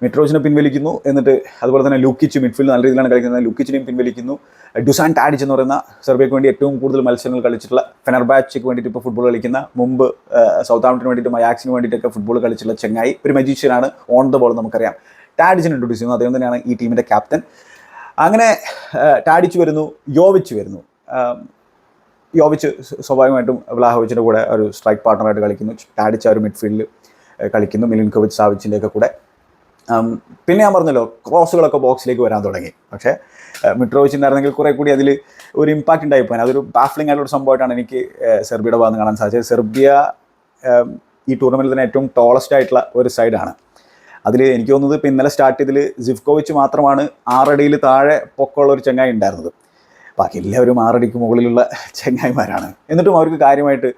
മിട്രോജിനെ പിൻവലിക്കുന്നു. എന്നിട്ട് അതുപോലെ തന്നെ ലൂക്കിച്ച് മിഡ്ഫീൽഡ് നല്ല രീതിയിലാണ് കളിക്കുന്നത്. ലൂക്കിച്ചിനെയും പിൻവലിക്കുന്നു. ഡുസാൻ ടാഡിച്ച് എന്ന് പറയുന്ന സെർബിയക്ക് വേണ്ടി ഏറ്റവും കൂടുതൽ മത്സരങ്ങൾ കളിച്ചിട്ടുള്ള ഫെനർബാച്ചിക്ക് വേണ്ടിയിട്ട് ഇപ്പോൾ ഫുട്ബോൾ കളിക്കുന്ന മുമ്പ് സൗത്ത് ആംപ്റ്റിന് വേണ്ടിയിട്ട് മയാക്സിന് വേണ്ടിയിട്ടൊക്കെ ഫുട്ബോൾ കളിച്ചിട്ടുള്ള ചെങ്ങായി. ഒരു മജീഷ്യനാണ് ഓൺ ദ ബോൾ നമുക്കറിയാം. ടാഡിച്ചിനെ ഇൻട്രൊഡ്യൂസ് ചെയ്യുന്നു. അദ്ദേഹം തന്നെയാണ് ഈ ടീമിന്റെ ക്യാപ്റ്റൻ അങ്ങനെ ടാഡിച്ച് വരുന്നു. യോവിച്ച് വരുന്നു. യോവിച്ച് സ്വാഭാവികമായിട്ടും വ്ലാഹോവിച്ചിന്റെ കൂടെ ഒരു സ്ട്രൈക്ക് പാർട്ണറായിട്ട് കളിക്കുന്നു. ടാഡിച്ച് ആ ഒരു മിഡ്ഫീൽഡിൽ കളിക്കുന്നു. മിലിൻകോവിച്ച് സാവിച്ചിന്റെ ഒക്കെ കൂടെ പിന്നെ ഞാൻ പറഞ്ഞല്ലോ ക്രോസുകളൊക്കെ ബോക്സിലേക്ക് വരാൻ തുടങ്ങി. പക്ഷേ മിട്രോവിച്ചിന്റെ കുറേ കൂടി അതിൽ ഒരു ഇമ്പാക്റ്റ് ഉണ്ടായിപ്പോയി. അതൊരു ബാഫ്ലിംഗ് ആയിട്ടുള്ള സംഭവമായിട്ടാണ് എനിക്ക് സെർബിയയുടെ ഭാഗത്ത് കാണാൻ സാധിച്ചത്. സെർബിയ ഈ ടൂർണമെന്റിൽ തന്നെ ഏറ്റവും ടോളസ്റ്റ് ആയിട്ടുള്ള ഒരു സൈഡാണ് അതിൽ എനിക്ക് തോന്നുന്നത് ഇപ്പം ഇന്നലെ സ്റ്റാർട്ട് ചെയ്തതിൽ സിഫ്കോവിച്ച് മാത്രമാണ് ആറടിയിൽ താഴെ പൊക്കമുള്ള ഒരു ചങ്ങായി ഉണ്ടായിരുന്നത്. ബാക്കി എല്ലാവരും ആറടിക്ക് മുകളിലുള്ള ചങ്ങായിമാരാണ്. എന്നിട്ടും അവർക്ക് കാര്യമായിട്ട്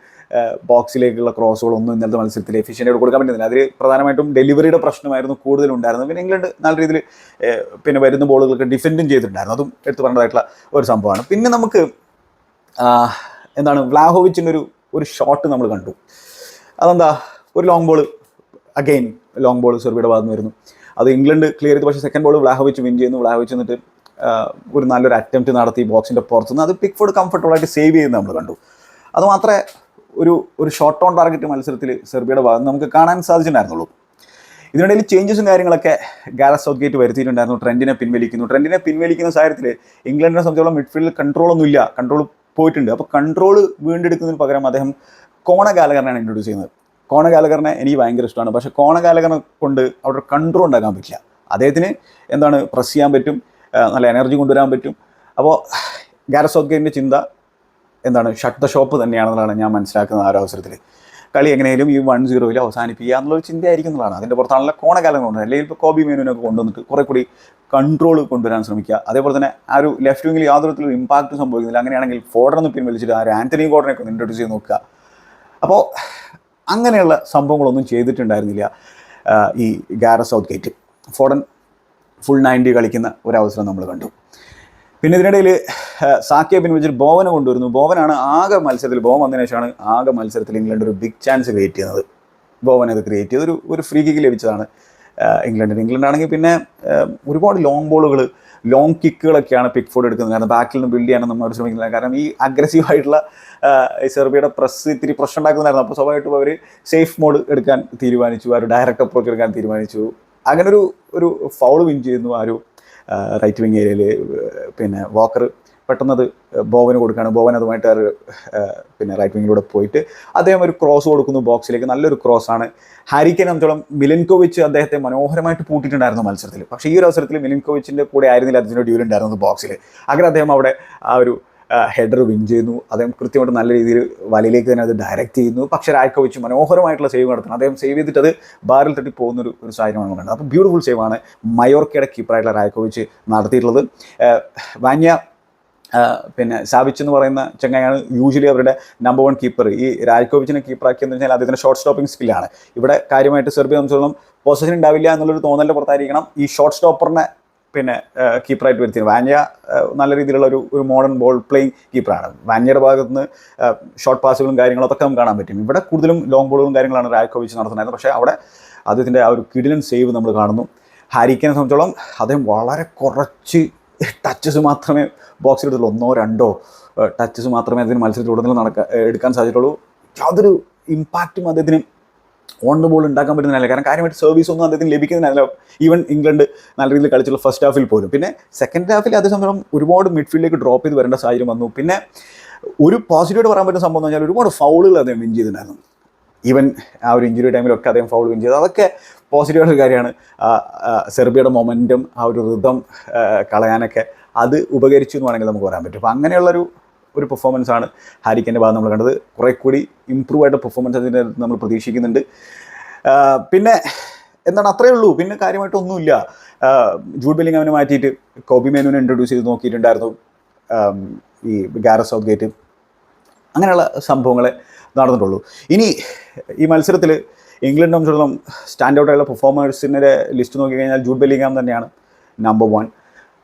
ബോക്സിലേക്കുള്ള ക്രോസുകളൊന്നും ഇന്നലത്തെ മത്സരത്തിൽ എഫിഷ്യന്റായിട്ട് കൊടുക്കാൻ പറ്റുന്നില്ല. അതിൽ പ്രധാനമായിട്ടും ഡെലിവറിയുടെ പ്രശ്നമായിരുന്നു കൂടുതലുണ്ടായിരുന്നത്. പിന്നെ ഇംഗ്ലണ്ട് നല്ല രീതിയിൽ പിന്നെ വരുന്ന ബോളുകളൊക്കെ ഡിഫെൻഡും ചെയ്തിട്ടുണ്ടായിരുന്നു. അതും എടുത്തു പറഞ്ഞതായിട്ടുള്ള ഒരു സംഭവമാണ്. പിന്നെ നമുക്ക് എന്താണ് വ്ലാഹോവിച്ചിന്റെ ഒരു ഒരു ഷോട്ട് നമ്മൾ കണ്ടു. അതെന്താ ഒരു long ball again long ball സെർബിയുടെ ഭാഗത്ത് വരുന്നു. അത് ഇംഗ്ലണ്ട് ക്ലിയർ ചെയ്തു. പക്ഷേ സെക്കൻഡ് ബോൾ വ്ലാഹോവിച്ച് വിൻ ചെയ്യുന്നു. വ്ലാഹോവിച്ച് എന്നിട്ട് ഒരു നല്ലൊരു അറ്റംപ്റ്റ് നടത്തി ബോക്സിന്റെ പുറത്തുനിന്ന്. അത് പിക്ഫോർഡ് കംഫർട്ടബിളായിട്ട് സേവ് ചെയ്യുന്നത് നമ്മൾ കണ്ടു. അത് മാത്രമേ ഒരു ഒരു ഷോർട്ട് ഓൺ ടാർഗറ്റ് മത്സരത്തിൽ സെർബിയയുടെ ഭാഗത്ത് നമുക്ക് കാണാൻ സാധിച്ചിട്ടുണ്ടായിരുന്നുള്ളൂ. ഇതിനിടയിൽ ചേഞ്ചസും കാര്യങ്ങളൊക്കെ ഗാലസ് സൗത്ത് ഗേറ്റ് വരുത്തിയിട്ടുണ്ടായിരുന്നു. ട്രെൻഡിനെ പിൻവലിക്കുന്നു. ട്രെൻഡിനെ പിൻവലിക്കുന്ന സാഹചര്യത്തിൽ ഇംഗ്ലണ്ടിനെ സംബന്ധിച്ചോളം മിഡ്ഫീൽഡിൽ ഇല്ല കൺട്രോൾ പോയിട്ടുണ്ട്. അപ്പോൾ കൺട്രോൾ വീണ്ടെടുക്കുന്നതിന് പകരം അദ്ദേഹം കോണ ഗാലകറിനാണ് ഇൻട്രൊഡ്യൂസ് ചെയ്യുന്നത്. കോണ ഗാലകറിനെ എനിക്ക് ഭയങ്കര ഇഷ്ടമാണ്. പക്ഷേ കോണ ഗാലകറിനെ കൊണ്ട് അവിടെ കൺട്രോൾ ഉണ്ടാക്കാൻ പറ്റില്ല. അദ്ദേഹത്തിന് എന്താണ് പ്രസ് ചെയ്യാൻ പറ്റും. നല്ല എനർജി കൊണ്ടുവരാൻ പറ്റും. അപ്പോൾ ഗാരസ് സൗത്ത് ഗേറ്റിന്റെ ചിന്ത എന്താണ് ഷട്ട് ദ ഷോപ്പ് തന്നെയാണെന്നുള്ളതാണ് ഞാൻ മനസ്സിലാക്കുന്നത് ആ ഒരു അവസരത്തിൽ കളി എങ്ങനെയും ഈ വൺ സീറോയിൽ അവസാനിപ്പിക്കുക എന്നുള്ളൊരു ചിന്തയായിരിക്കും എന്നുള്ളതാണ്. അതിന്റെ പുറത്താണല്ലോ കോണകാലം കൊണ്ടുവരുന്നത്. അല്ലെങ്കിൽ ഇപ്പോൾ കോബി മേനുവിനൊക്കെ കൊണ്ടുവന്നിട്ട് കുറേ കൂടി കൺട്രോൾ കൊണ്ടുവരാൻ ശ്രമിക്കുക. അതേപോലെ തന്നെ ആ ഒരു ലെഫ്റ്റ് വിങ്ങിൽ യാതൊരു തരത്തിലും ഇമ്പാക്റ്റ് സംഭവിക്കുന്നില്ല. അങ്ങനെയാണെങ്കിൽ ഫോർഡറൊന്ന് പിൻവലിച്ചിട്ട് ആ ഒരു ആന്റണി ഗോർഡനൊക്കെ ഒന്ന് ഇൻട്രൊഡ്യൂസ് ചെയ്ത് നോക്കുക. അപ്പോൾ അങ്ങനെയുള്ള സംഭവങ്ങളൊന്നും ചെയ്തിട്ടുണ്ടായിരുന്നില്ല ഈ Gareth Southgate. Foden full ninety കളിക്കുന്ന ഒരവസരം നമ്മൾ കണ്ടു. പിന്നെ ഇതിനിടയിൽ സാക്കിയെ പിൻവലിച്ചിട്ട് ബോവനെ കൊണ്ടുവരുന്നു. ബോവനാണ് ആകെ മത്സരത്തിൽ ബോവൻ വന്നതിന് ശേഷമാണ് ആകെ മത്സരത്തിൽ ഇംഗ്ലണ്ട് ഒരു ബിഗ് ചാൻസ് ക്രിയേറ്റ് ചെയ്യുന്നത്. ബോവൻ അത് ക്രിയേറ്റ് ചെയ്ത് ഒരു ഒരു ഫ്രീ കിക്ക് ലഭിച്ചതാണ് ഇംഗ്ലണ്ടിന്. ഇംഗ്ലണ്ട് ആണെങ്കിൽ പിന്നെ ഒരുപാട് ലോങ് ബോളുകൾ ലോങ് കിക്കുകളൊക്കെയാണ് പിക്ക് ഫോർഡ് എടുക്കുന്നത്. കാരണം ബാക്കിൽ നിന്ന് ബിൽഡ് ചെയ്യാനും നമ്മൾ ശ്രമിക്കുന്നില്ല. കാരണം ഈ അഗ്രസീവ് ആയിട്ടുള്ള സെർബിയയുടെ പ്രസ് ഇത്തിരി പ്രശ്നം ഉണ്ടാക്കുന്നതായിരുന്നു. അപ്പോൾ സ്വാഭാവികമായിട്ടും അവർ സേഫ് മോഡ് എടുക്കാൻ തീരുമാനിച്ചു. ആ ഒരു ഡയറക്റ്റ് അപ്രോച്ച് എടുക്കാൻ തീരുമാനിച്ചു. അങ്ങനെ ഒരു ഒരു ഫൗൾ വിൻ ചെയ്യുന്നു ആ ഒരു റൈറ്റ് വിങ് ഏരിയയിൽ പിന്നെ വാക്കർ പെട്ടെന്നത് ബോവന് കൊടുക്കുകയാണ്. ബോവൻ അതുമായിട്ട് പിന്നെ റൈറ്റ് വിങ്ങിലൂടെ പോയിട്ട് അദ്ദേഹം ഒരു ക്രോസ് കൊടുക്കുന്നു ബോക്സിലേക്ക് നല്ലൊരു ക്രോസ് ആണ്. ഹാരിക്കൻ സംബന്ധിച്ചോളം മിലിൻകോവിച്ച് അദ്ദേഹത്തെ മനോഹരമായിട്ട് പൂട്ടിയിട്ടുണ്ടായിരുന്നു മത്സരത്തിൽ പക്ഷേ ഈ ഒരു അവസരത്തിൽ മിലിൻകോവിച്ചിന്റെ കൂടെ ആയിരുന്നില്ല. അദ്ദേഹത്തിന്റെ ഡ്യൂൽ ഉണ്ടായിരുന്നത് ബോക്സിൽ അങ്ങനെ അദ്ദേഹം അവിടെ ആ ഒരു ഹെഡർ വിൻ ചെയ്യുന്നു. അദ്ദേഹം കൃത്യമായിട്ട് നല്ല രീതിയിൽ വലയിലേക്ക് തന്നെ അത് ഡയറക്റ്റ് ചെയ്യുന്നു. പക്ഷേ രായ്ക്കോവിച്ച് മനോഹരമായിട്ടുള്ള സേവ് നടത്തുന്നു. അദ്ദേഹം സേവ് ചെയ്തിട്ട് അത് ബാറിൽ തട്ടി പോകുന്ന ഒരു ഒരു സാഹചര്യമാണ് കണ്ടത്. അപ്പോൾ ബ്യൂട്ടിഫുൾ സേവാണ് മയോർക്കയുടെ കീപ്പറായിട്ടുള്ള രായ്ക്കോവിച്ച് നടത്തിയിട്ടുള്ളത്. വാന്യ പിന്നെ സാവിച്ച് എന്ന് പറയുന്ന ചങ്ങായാണ് യൂഷ്വലി അവരുടെ നമ്പർ വൺ കീപ്പർ ഈ രാജ്കോവിച്ചിനെ കീപ്പറാക്കിയെന്ന് വെച്ചാൽ അദ്ദേഹത്തിന്റെ ഷോർട്ട് സ്റ്റോപ്പിംഗ് സ്കില്ലാണ് ഇവിടെ കാര്യമായിട്ട് സെർബിയ സംബന്ധിച്ചോളം പൊസിഷൻ ഉണ്ടാവില്ല എന്നുള്ളൊരു തോന്നലിന്റെ പുറത്തായിരിക്കണം ഈ ഷോർട്ട് സ്റ്റോപ്പറിനെ പിന്നെ കീപ്പറായിട്ട് വരുത്തിയത്. വാന്യ ആ, നല്ല രീതിയിലുള്ള ഒരു ഒരു മോഡേൺ ബോൾ പ്ലേയിങ് കീപ്പറാണ് വാന്യയുടെ ഭാഗത്ത് നിന്ന് ഷോർട്ട് പാസുകളും കാര്യങ്ങളും അതൊക്കെ നമുക്ക് കാണാൻ പറ്റും. ഇവിടെ കൂടുതലും ലോങ് ബോളുകളും കാര്യങ്ങളാണ് രാജ്കോവിച്ച് നടത്തുന്നത്. പക്ഷേ അവിടെ അദ്ദേഹത്തിന്റെ ആ ഒരു കിടിലൻ സേവ് നമ്മൾ കാണുന്നു. ഹാരിക്കനെ സംബന്ധിച്ചോളം അദ്ദേഹം വളരെ കുറച്ച് ടച്ചസ് മാത്രമേ ബോക്സിൽ എടുത്തുള്ളൂ ഒന്നോ രണ്ടോ ടച്ചസ് മാത്രമേ അതിന് മത്സരത്തിലുടനീളം നടക്കാൻ എടുക്കാൻ സാധിച്ചിട്ടുള്ളൂ. യാതൊരു ഇമ്പാക്റ്റും അദ്ദേഹത്തിന് ഓൺ ദ ബോൾ ഉണ്ടാക്കാൻ പറ്റുന്നില്ല കാരണം കാര്യമായിട്ട് സർവീസ് ഒന്നും അദ്ദേഹത്തിന് ലഭിക്കുന്നില്ല ഈവൻ ഇംഗ്ലണ്ട് നല്ല രീതിയിൽ കളിച്ചുള്ള ഫസ്റ്റ് ഹാഫിൽ പോലും. പിന്നെ സെക്കൻഡ് ഹാഫിൽ അതേ സമയം ഒരുപാട് മിഡ്ഫീൽഡിലേക്ക് ഡ്രോപ്പ് ചെയ്ത് വരേണ്ട സാഹചര്യം വന്നു. പിന്നെ ഒരു പോസിറ്റീവായിട്ട് പറയാൻ പറ്റുന്ന സംഭവം എന്ന് പറഞ്ഞാൽ ഒരുപാട് ഫൗളുകൾ അദ്ദേഹം വിൻ ചെയ്തിട്ടുണ്ടായിരുന്നു. ഈവൻ ആ ഒരു ഇഞ്ചുറി ടൈമിലൊക്കെ അദ്ദേഹം ഫൗൾ വിൻ ചെയ്തത് അതൊക്കെ പോസിറ്റീവായിട്ടുള്ള കാര്യമാണ്. സെർബിയയുടെ മൊമെന്റും ആ ഒരു ഋതം കളയാനൊക്കെ അത് ഉപകരിച്ചു എന്ന് വേണമെങ്കിൽ നമുക്ക് പറയാൻ പറ്റും. അപ്പോൾ അങ്ങനെയുള്ളൊരു ഒരു പെർഫോമൻസ് ആണ് ഹാരിക്കന്റെ ഭാഗം നമ്മൾ കണ്ടത്. കുറേ കൂടി ഇമ്പ്രൂവ് ആയിട്ട് പെർഫോമൻസ് അതിന്റെ നമ്മൾ പ്രതീക്ഷിക്കുന്നുണ്ട്. പിന്നെ എന്താണ്? അത്രയേ ഉള്ളൂ. പിന്നെ കാര്യമായിട്ടൊന്നുമില്ല ജൂഡ് ബെല്ലിംഗ് അവനെ മാറ്റിയിട്ട് കോബി മേനുവിനെ ഇൻട്രൊഡ്യൂസ് ചെയ്ത് നോക്കിയിട്ടുണ്ടായിരുന്നു. ഈ ഗാരസ് സൗത്ത് ഗേറ്റ് അങ്ങനെയുള്ള സംഭവങ്ങളെ നടന്നിട്ടുള്ളൂ. ഇനി ഈ മത്സരത്തിൽ ഇംഗ്ലണ്ടും സ്റ്റാൻഡ് ഔട്ടായുള്ള പെർഫോമേഴ്സിന്റെ ലിസ്റ്റ് നോക്കിക്കഴിഞ്ഞാൽ ജൂഡ് ബെല്ലിംഗാം തന്നെയാണ് നമ്പർ വൺ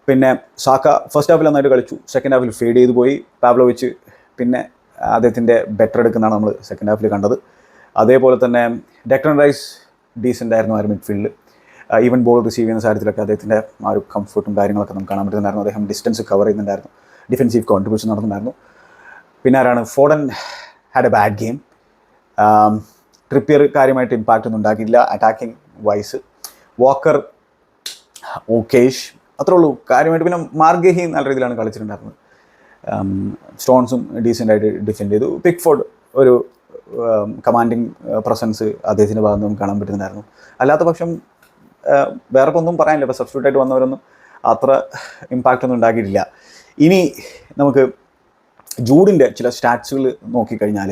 പിന്നെ സാക്ക ഫസ്റ്റ് ഹാഫിൽ നന്നായിട്ട് കളിച്ചു. സെക്കൻഡ് ഹാഫിൽ ഫെയ്ഡ് ചെയ്തു പോയി. പാബ്ലോവിച്ച് പിന്നെ അദ്ദേഹത്തിന്റെ ബെറ്റർ എടുക്കുന്നതാണ് നമ്മൾ സെക്കൻഡ് ഹാഫിൽ കണ്ടത്. അതേപോലെ തന്നെ ഡെക്ടൺ റൈസ് ഡീസന്റ് ആയിരുന്നു ആ ഒരു മിഡ്ഫീൽഡിൽ ഈവൻ ബോൾ റിസീവ് ചെയ്യുന്ന സാഹചര്യത്തിലൊക്കെ അദ്ദേഹത്തിന്റെ ആ ഒരു കംഫർട്ടും കാര്യങ്ങളൊക്കെ നമുക്ക് കാണാൻ പറ്റുന്നുണ്ടായിരുന്നു. അദ്ദേഹം ഡിസ്റ്റൻസ് കവർ ചെയ്യുന്നുണ്ടായിരുന്നു. ഡിഫൻസീവ് കോൺട്രിബ്യൂഷൻ നടന്നുണ്ടായിരുന്നു പിന്നെ ആരാണ്? Foden had a bad game Trippier കാര്യമായിട്ട് ഇമ്പാക്റ്റ് ഒന്നും ഉണ്ടാക്കിയില്ല അറ്റാക്കിംഗ് വൈസ് വാക്കർ ഓക്കേഷ് അത്രേ ഉള്ളൂ. കാര്യമായിട്ട് പിന്നെ മാർഗേഹി നല്ല രീതിയിലാണ് കളിച്ചിട്ടുണ്ടായിരുന്നത്. സ്റ്റോൺസും ഡീസെന്റ് ആയിട്ട് ഡിഫെൻഡ് ചെയ്തു. പിക്ഫോർഡ് ഒരു കമാൻഡിങ് പ്രസൻസ് അദ്ദേഹത്തിന്റെ ഭാഗത്ത് നിന്നും കാണാൻ പറ്റുന്നുണ്ടായിരുന്നു. അല്ലാത്ത പക്ഷം വേറെ ഒന്നും പറയാനില്ല. ഇപ്പോൾ സബ്സ്റ്റിറ്റ്യൂട്ട് ആയിട്ട് വന്നവരൊന്നും അത്ര ഇമ്പാക്റ്റ് ഒന്നും ഉണ്ടാക്കിയിട്ടില്ല. ഇനി നമുക്ക് ജൂഡിന്റെ ചില സ്റ്റാറ്റ്സുകൾ നോക്കിക്കഴിഞ്ഞാൽ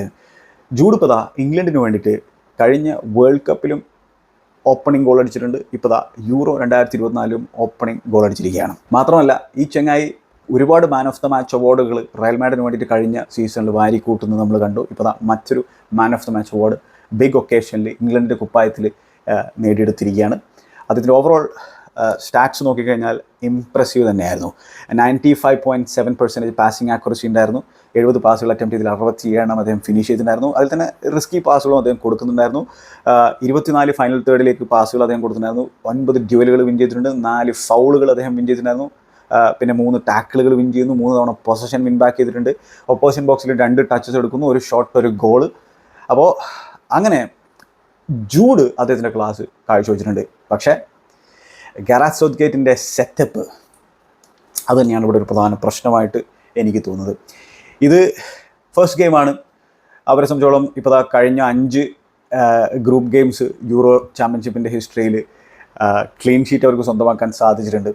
ജൂഡ് ഇപ്പോൾ ഇംഗ്ലണ്ടിന് വേണ്ടിയിട്ട് കഴിഞ്ഞ വേൾഡ് കപ്പിലും ഓപ്പണിംഗ് ഗോൾ അടിച്ചിട്ടുണ്ട്. ഇപ്പോൾ ദാ യൂറോ രണ്ടായിരത്തി ഇരുപത്തിനാലിലും ഓപ്പണിംഗ് ഗോൾ അടിച്ചിരിക്കുകയാണ്. മാത്രമല്ല ഈ ചെങ്ങായി ഒരുപാട് മാൻ ഓഫ് ദ മാച്ച് അവാർഡുകൾ റയൽ മാഡിന് വേണ്ടിയിട്ട് കഴിഞ്ഞ സീസണിൽ വാരി കൂട്ടുന്നത് നമ്മൾ കണ്ടു. ഇപ്പോൾ ദാ മറ്റൊരു man of the match award big ഒക്കേഷനിൽ ഇംഗ്ലണ്ടിന്റെ കുപ്പായത്തിൽ നേടിയെടുത്തിരിക്കുകയാണ്. അതിന്റെ ഓവറോൾ സ്റ്റാറ്റ്സ് നോക്കിക്കഴിഞ്ഞാൽ ഇംപ്രസീവ് തന്നെയായിരുന്നു. Ninety five point seven percentage passing accuracy ഉണ്ടായിരുന്നു. എഴുപത് പാസുകൾ അറ്റംപ്റ്റ് ചെയ്തിൽ അറുപത്തി ഏഴെണ്ണം അദ്ദേഹം ഫിനിഷ് ചെയ്തിട്ടുണ്ടായിരുന്നു. അതിൽ തന്നെ റിസ്കി പാസുകളും അദ്ദേഹം കൊടുക്കുന്നുണ്ടായിരുന്നു. ഇരുപത്തിനാല് ഫൈനൽ തേർഡിലേക്ക് പാസുകൾ അദ്ദേഹം കൊടുത്തിട്ടുണ്ടായിരുന്നു. ഒൻപത് ഡ്യുവലുകൾ വിൻ ചെയ്തിട്ടുണ്ട്. നാല് ഫൗളുകൾ അദ്ദേഹം വിൻ ചെയ്തിട്ടുണ്ടായിരുന്നു. പിന്നെ മൂന്ന് ടാക്കിളുകൾ വിൻ ചെയ്യുന്നു. മൂന്ന് തവണ പൊസഷൻ വിൻ ബാക്ക് ചെയ്തിട്ടുണ്ട്. ഒപ്പോസിഷൻ ബോക്സിൽ രണ്ട് ടച്ചസ് എടുക്കുന്നു. ഒരു ഷോട്ട് ഒരു ഗോൾ അപ്പോൾ അങ്ങനെ ജൂഡ് അദ്ദേഹത്തിന്റെ ക്ലാസ് കാഴ്ചവെച്ചിട്ടുണ്ട്. പക്ഷേ ഗറാസ് സൗത്ത് ഗേറ്റിന്റെ സെറ്റപ്പ് അത് തന്നെയാണ് ഇവിടെ ഒരു പ്രധാന പ്രശ്നമായിട്ട് എനിക്ക് തോന്നുന്നത്. ഇത് ഫസ്റ്റ് ഗെയിമാണ് അവരെ സംബന്ധിച്ചോളം ഇപ്പോൾ കഴിഞ്ഞ അഞ്ച് ഗ്രൂപ്പ് ഗെയിംസ് യൂറോ ചാമ്പ്യൻഷിപ്പിന്റെ ഹിസ്റ്ററിയിൽ ക്ലീൻ ഷീറ്റ് അവർക്ക് സ്വന്തമാക്കാൻ സാധിച്ചിട്ടുണ്ട്.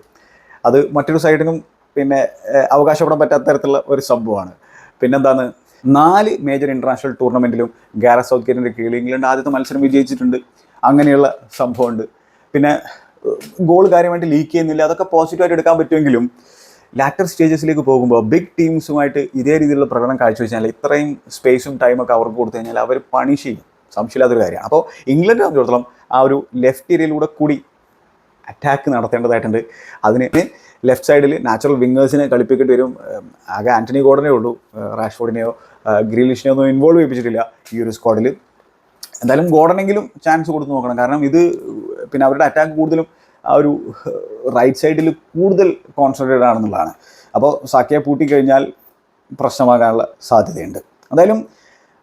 അത് മറ്റൊരു സൈഡിനും പിന്നെ അവകാശപ്പെടാൻ പറ്റാത്ത തരത്തിലുള്ള ഒരു സംഭവമാണ്. പിന്നെന്താണ്? നാല് മേജർ ഇന്റർനാഷണൽ ടൂർണമെന്റിലും ഗാരസ് സൗത്ത് ഗേറ്റിന്റെ കീഴിൽ ഇംഗ്ലണ്ട് ആദ്യത്തെ മത്സരം വിജയിച്ചിട്ടുണ്ട്. അങ്ങനെയുള്ള സംഭവമുണ്ട്. പിന്നെ ഗോൾ കാര്യമായിട്ട് ലീക്ക് ചെയ്യുന്നില്ല. അതൊക്കെ പോസിറ്റീവായിട്ട് എടുക്കാൻ പറ്റുമെങ്കിലും ലാറ്റർ സ്റ്റേജസിലേക്ക് പോകുമ്പോൾ ബിഗ് ടീംസുമായിട്ട് ഇതേ രീതിയിലുള്ള പ്രകടനം കാഴ്ചവെച്ചാൽ ഇത്രയും സ്പേസും ടൈമൊക്കെ അവർക്ക് കൊടുത്തു കഴിഞ്ഞാൽ അവർ പണിഷ് ചെയ്യും. സംശയമില്ലാത്തൊരു കാര്യമാണ്. അപ്പോൾ ഇംഗ്ലണ്ട് സംബന്ധിച്ചിടത്തോളം ആ ഒരു ലെഫ്റ്റ് ഏരിയയിലൂടെ കൂടി അറ്റാക്ക് നടത്തേണ്ടതായിട്ടുണ്ട്. അതിന് ലെഫ്റ്റ് സൈഡിൽ നാച്ചുറൽ വിങ്ങേഴ്സിനെ കളിപ്പിക്കേണ്ടി വരും. ആകെ ആന്റണി ഗോഡനെ ഉള്ളൂ. റാഷ്ഫോർഡിനെയോ ഗ്രീലിഷിനെയോ ഒന്നും ഇൻവോൾവ് ചെയ്യിപ്പിച്ചിട്ടില്ല ഈ ഒരു സ്ക്വാഡിൽ എന്തായാലും ഗോഡനെങ്കിലും ചാൻസ് കൊടുത്ത് നോക്കണം. കാരണം ഇത് പിന്നെ അവരുടെ അറ്റാക്ക് കൂടുതലും ആ ഒരു റൈറ്റ് സൈഡിൽ കൂടുതൽ കോൺസെൻട്രേറ്റഡ് ആണെന്നുള്ളതാണ്. അപ്പോൾ സാക്കിയെ പൂട്ടിക്കഴിഞ്ഞാൽ പ്രശ്നമാകാനുള്ള സാധ്യതയുണ്ട്. എന്തായാലും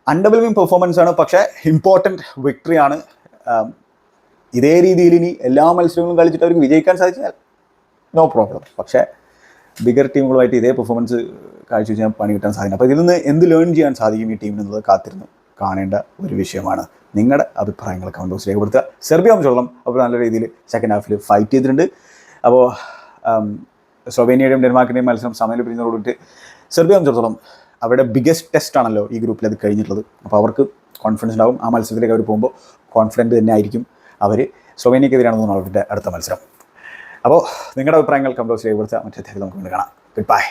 അൺഡബിൾവിങ് പെർഫോമൻസ് ആണ് പക്ഷേ ഇമ്പോർട്ടന്റ് വിക്ടറി ആണ്. ഇതേ രീതിയിൽ ഇനി എല്ലാ മത്സരങ്ങളും കളിച്ചിട്ട് അവർക്ക് വിജയിക്കാൻ സാധിച്ചാൽ നോ പ്രോബ്ലം പക്ഷേ ബിഗർ ടീമുകളുമായിട്ട് ഇതേ പെർഫോമൻസ് കാഴ്ചവെച്ചാൽ പണി കിട്ടാൻ സാധിക്കും അപ്പോൾ ഇതിൽ നിന്ന് എന്ത് ലേൺ ചെയ്യാൻ സാധിക്കും ഈ കാത്തിരുന്നു കാത്തിരുന്ന്. കാണേണ്ട ഒരു വിഷയമാണ്. നിങ്ങളുടെ അഭിപ്രായങ്ങൾ കമന്റ് ബോക്സിൽ രേഖപ്പെടുത്തുക സെർബിയ സംബന്ധിച്ചോളം അപ്പോൾ നല്ല രീതിയിൽ സെക്കൻഡ് ഹാഫിൽ ഫൈറ്റ് ചെയ്തിട്ടുണ്ട്. അപ്പോൾ സ്ലൊവേനിയയുടെയും ഡെൻമാർക്കിന്റെയും മത്സരം സമയം പിരിഞ്ഞതോടുകൂടി സെർബിയ സംബന്ധിച്ചിടത്തോളം അവരുടെ ബിഗസ്റ്റ് ടെസ്റ്റ് ആണല്ലോ ഈ ഗ്രൂപ്പിൽ അത് കഴിഞ്ഞിട്ടുള്ളത്. അപ്പോൾ അവർക്ക് കോൺഫിഡൻസ് ഉണ്ടാവും. ആ മത്സരത്തിലേക്ക് അവർ പോകുമ്പോൾ കോൺഫിഡന്റ് തന്നെ ആയിരിക്കും അവർ സ്ലൊവേനിയക്കെതിരാണെന്ന് തോന്നുന്നു അവരുടെ അടുത്ത മത്സരം. അപ്പോൾ നിങ്ങളുടെ അഭിപ്രായങ്ങൾ ബോക്സിൽ രേഖപ്പെടുത്തുക മറ്റേ നമുക്ക് കാണാം. Good bye